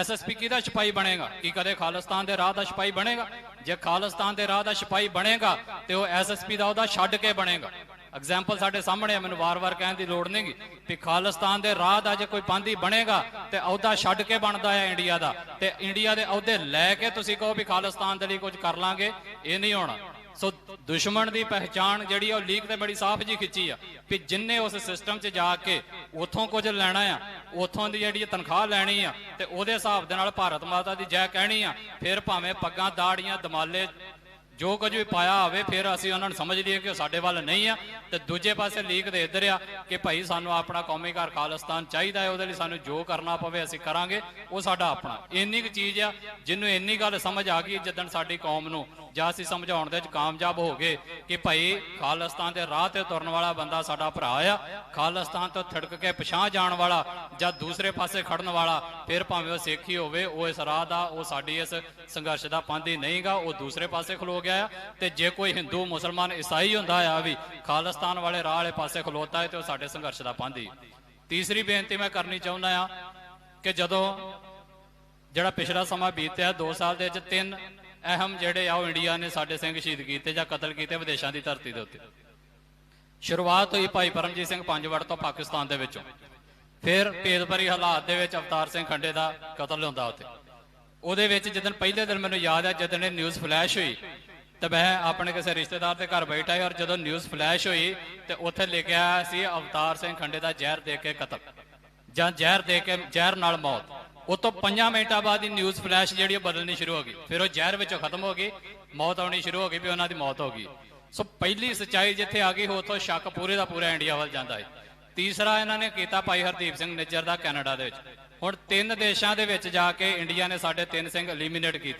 ਐਸਐਸਪੀ ਕਿਹਦਾ ਸਿਪਾਹੀ ਬਣੇਗਾ? ਕੀ ਕਦੇ ਖਾਲਿਸਤਾਨ ਦੇ ਰਾਹ ਦਾ ਸਿਪਾਹੀ ਬਣੇਗਾ? ਜੇ ਖਾਲਿਸਤਾਨ ਦੇ ਰਾਹ ਦਾ ਸਿਪਾਹੀ ਬਣੇਗਾ, ਤੇ ਉਹ ਐਸਐਸਪੀ ਦਾ ਉਹਦਾ ਛੱਡ ਕੇ ਬਣੇਗਾ। ਐਗਜ਼ਾਮਪਲ ਸਾਡੇ ਸਾਹਮਣੇ ਆ, ਮੈਨੂੰ ਵਾਰ-ਵਾਰ ਕਹਿਣ ਦੀ ਲੋੜ ਨਹੀਂਗੀ ਵੀ ਖਾਲਿਸਤਾਨ ਦੇ ਰਾਹ ਦਾ ਜੇ ਕੋਈ ਪਾਂਦੀ ਬਣੇਗਾ, ਤੇ ਅਹੁਦਾ ਛੱਡ ਕੇ ਬਣਦਾ ਹੈ ਇੰਡੀਆ ਦਾ। ਤੇ ਇੰਡੀਆ ਦੇ ਅਹੁਦੇ ਲੈ ਕੇ ਤੁਸੀਂ ਕਹੋ ਵੀ ਖਾਲਿਸਤਾਨ ਦੇ ਲਈ ਕੁਝ ਕਰ ਲਾਂਗੇ, ਇਹ ਨਹੀਂ ਹੋਣਾ। ਸੋ ਦੁਸ਼ਮਣ ਦੀ ਪਹਿਚਾਣ ਜਿਹੜੀ ਆ, ਉਹ ਲੀਕ ਤੇ ਬੜੀ ਸਾਫ਼ ਜੀ ਖਿੱਚੀ ਆ ਵੀ ਜਿੰਨੇ ਉਸ ਸਿਸਟਮ 'ਚ ਜਾ ਕੇ ਉਥੋਂ ਕੁਝ ਲੈਣਾ ਆ, ਉਥੋਂ ਦੀ ਜਿਹੜੀ ਤਨਖਾਹ ਲੈਣੀ ਆ ਤੇ ਉਹਦੇ ਹਿਸਾਬ ਦੇ ਨਾਲ ਭਾਰਤ ਮਾਤਾ ਦੀ ਜੈ ਕਹਿਣੀ ਆ, ਫਿਰ ਭਾਵੇਂ ਪੱਗਾਂ ਦਾੜੀਆਂ ਦਮਾਲੇ ਜੋ ਕੁਝ ਵੀ ਪਾਇਆ ਹੋਵੇ, ਫਿਰ ਅਸੀਂ ਉਹਨਾਂ ਨੂੰ ਸਮਝ ਲਈਏ ਕਿ ਉਹ ਸਾਡੇ ਵੱਲ ਨਹੀਂ ਆ। ਤੇ ਦੂਜੇ ਪਾਸੇ ਲੀਕ ਦੇ ਇੱਧਰ ਆ ਕਿ ਭਾਈ ਸਾਨੂੰ ਆਪਣਾ ਕੌਮੀ ਘਰ ਖਾਲਿਸਤਾਨ ਚਾਹੀਦਾ ਹੈ, ਉਹਦੇ ਲਈ ਸਾਨੂੰ ਜੋ ਕਰਨਾ ਪਵੇ ਅਸੀਂ ਕਰਾਂਗੇ। ਉਹ ਸਾਡਾ ਆਪਣਾ। ਇੰਨੀ ਕੁ ਚੀਜ਼ ਆ ਜਿਹਨੂੰ ਇੰਨੀ ਗੱਲ ਸਮਝ ਆ ਗਈ ਜਿੱਦਣ ਸਾਡੀ ਕੌਮ ਨੂੰ, ਜਾਂ ਅਸੀਂ ਸਮਝਾਉਣ ਦੇ ਵਿੱਚ ਕਾਮਯਾਬ ਹੋ ਗਏ ਕਿ ਭਾਈ ਖਾਲਿਸਤਾਨ ਦੇ ਰਾਹ ਤੇ ਤੁਰਨ ਵਾਲਾ ਬੰਦਾ ਸਾਡਾ ਭਰਾ ਆ, ਖਾਲਿਸਤਾਨ ਤੋਂ ਥੜਕ ਕੇ ਪਛਾਂ ਜਾਣ ਵਾਲਾ ਜਾਂ ਦੂਸਰੇ ਪਾਸੇ ਖੜਨ ਵਾਲਾ, ਫਿਰ ਭਾਵੇਂ ਉਹ ਸਿੱਖ ਹੀ ਹੋਵੇ, ਉਹ ਇਸ ਰਾਹ ਦਾ, ਉਹ ਸਾਡੀ ਇਸ ਸੰਘਰਸ਼ ਦਾ ਪਾਂਦੀ ਨਹੀਂਗਾ, ਉਹ ਦੂਸਰੇ ਪਾਸੇ ਖਲੋ ਗਿਆ। ਆ। ਤੇ ਜੇ ਕੋਈ ਹਿੰਦੂ, ਮੁਸਲਮਾਨ, ਈਸਾਈ ਹੁੰਦਾ ਆ ਵੀ ਖਾਲਿਸਤਾਨ ਵਾਲੇ ਰਾਹ ਵਾਲੇ ਪਾਸੇ ਖਲੋਤਾ ਹੈ ਤੇ ਉਹ ਸਾਡੇ ਸੰਘਰਸ਼ ਦਾ ਪਾਂਦੀ ਤੀਸਰੀ ਬੇਨਤੀ ਮੈਂ ਕਰਨੀ ਚਾਹੁੰਦਾ ਆ ਕਿ ਜਦੋਂ ਜਿਹੜਾ ਪਿਛਲਾ ਸਮਾਂ ਬੀਤਿਆ 2 ਸਾਲ ਦੇ ਵਿੱਚ ਤਿੰਨ ਅਹਿਮ ਜਿਹੜੇ ਆ ਉਹ ਇੰਡੀਆ ਨੇ ਸਾਡੇ ਸਿੰਘ ਸ਼ਹੀਦ ਕੀਤੇ ਜਾਂ ਕਤਲ ਕੀਤੇ ਵਿਦੇਸ਼ਾਂ ਦੀ ਧਰਤੀ ਦੇ ਉੱਤੇ। ਸ਼ੁਰੂਆਤ ਹੋਈ ਭਾਈ ਪਰਮਜੀਤ ਸਿੰਘ ਪੰਜਵੜ ਤੋਂ ਪਾਕਿਸਤਾਨ ਦੇ ਵਿੱਚੋਂ। ਫਿਰ ਭੇਦਭਰੀ ਹਾਲਾਤ ਦੇ ਵਿੱਚ ਅਵਤਾਰ ਸਿੰਘ ਖੰਡੇ ਦਾ ਕਤਲ ਹੁੰਦਾ ਉੱਥੇ। ਉਹਦੇ ਵਿੱਚ ਜਦੋਂ ਪਹਿਲੇ ਦਿਨ ਮੈਨੂੰ ਯਾਦ ਹੈ ਜਦੋਂ ਇਹ ਨਿਊਜ਼ ਫਲੈਸ਼ ਹੋਈ ਤੇ ਮੈਂ ਆਪਣੇ ਕਿਸੇ ਰਿਸ਼ਤੇਦਾਰ ਦੇ ਘਰ ਬੈਠਾ ਸੀ ਔਰ ਜਦੋਂ ਨਿਊਜ਼ ਫਲੈਸ਼ ਹੋਈ ਤੇ ਉੱਥੇ ਲਿਖਿਆ ਸੀ ਅਵਤਾਰ ਸਿੰਘ ਖੰਡੇ ਦਾ ਜ਼ਹਿਰ ਦੇ ਕੇ ਕਤਲ ਜਾਂ ਜ਼ਹਿਰ ਦੇ ਕੇ, ਜ਼ਹਿਰ ਨਾਲ ਮੌਤ। ਉਹ ਤੋਂ 5 ਮਿੰਟਾਂ ਬਾਅਦ ਹੀ ਨਿਊਜ਼ ਫਲੈਸ਼ ਜਿਹੜੀ ਉਹ ਬਦਲਣੀ ਸ਼ੁਰੂ ਹੋ ਗਈ। ਫਿਰ ਉਹ ਜ਼ਹਿਰ ਵਿੱਚੋਂ ਖਤਮ ਹੋ ਗਈ, ਮੌਤ ਆਉਣੀ ਸ਼ੁਰੂ ਹੋ ਗਈ ਵੀ ਉਹਨਾਂ ਦੀ ਮੌਤ ਹੋ ਗਈ। ਸੋ ਪਹਿਲੀ ਸੱਚਾਈ ਜਿੱਥੇ ਆ ਗਈ, ਉਥੋਂ ਸ਼ੱਕ ਪੂਰੇ ਦਾ ਪੂਰਾ ਇੰਡੀਆ ਵੱਲ ਜਾਂਦਾ ਹੈ ਤੀਸਰਾ ਇਹਨਾਂ ਨੇ ਕੀਤਾ ਭਾਈ ਹਰਦੀਪ ਸਿੰਘ ਨਿੱਜਰ ਦਾ ਕੈਨੇਡਾ ਦੇ ਵਿੱਚ। ਹੁਣ ਤਿੰਨ ਦੇਸ਼ਾਂ ਦੇ ਵਿੱਚ ਜਾ ਕੇ ਇੰਡੀਆ ਨੇ ਸਾਡੇ ਤਿੰਨ ਸਿੰਘ ਐਲੀਮੀਨੇਟ ਕੀਤੇ।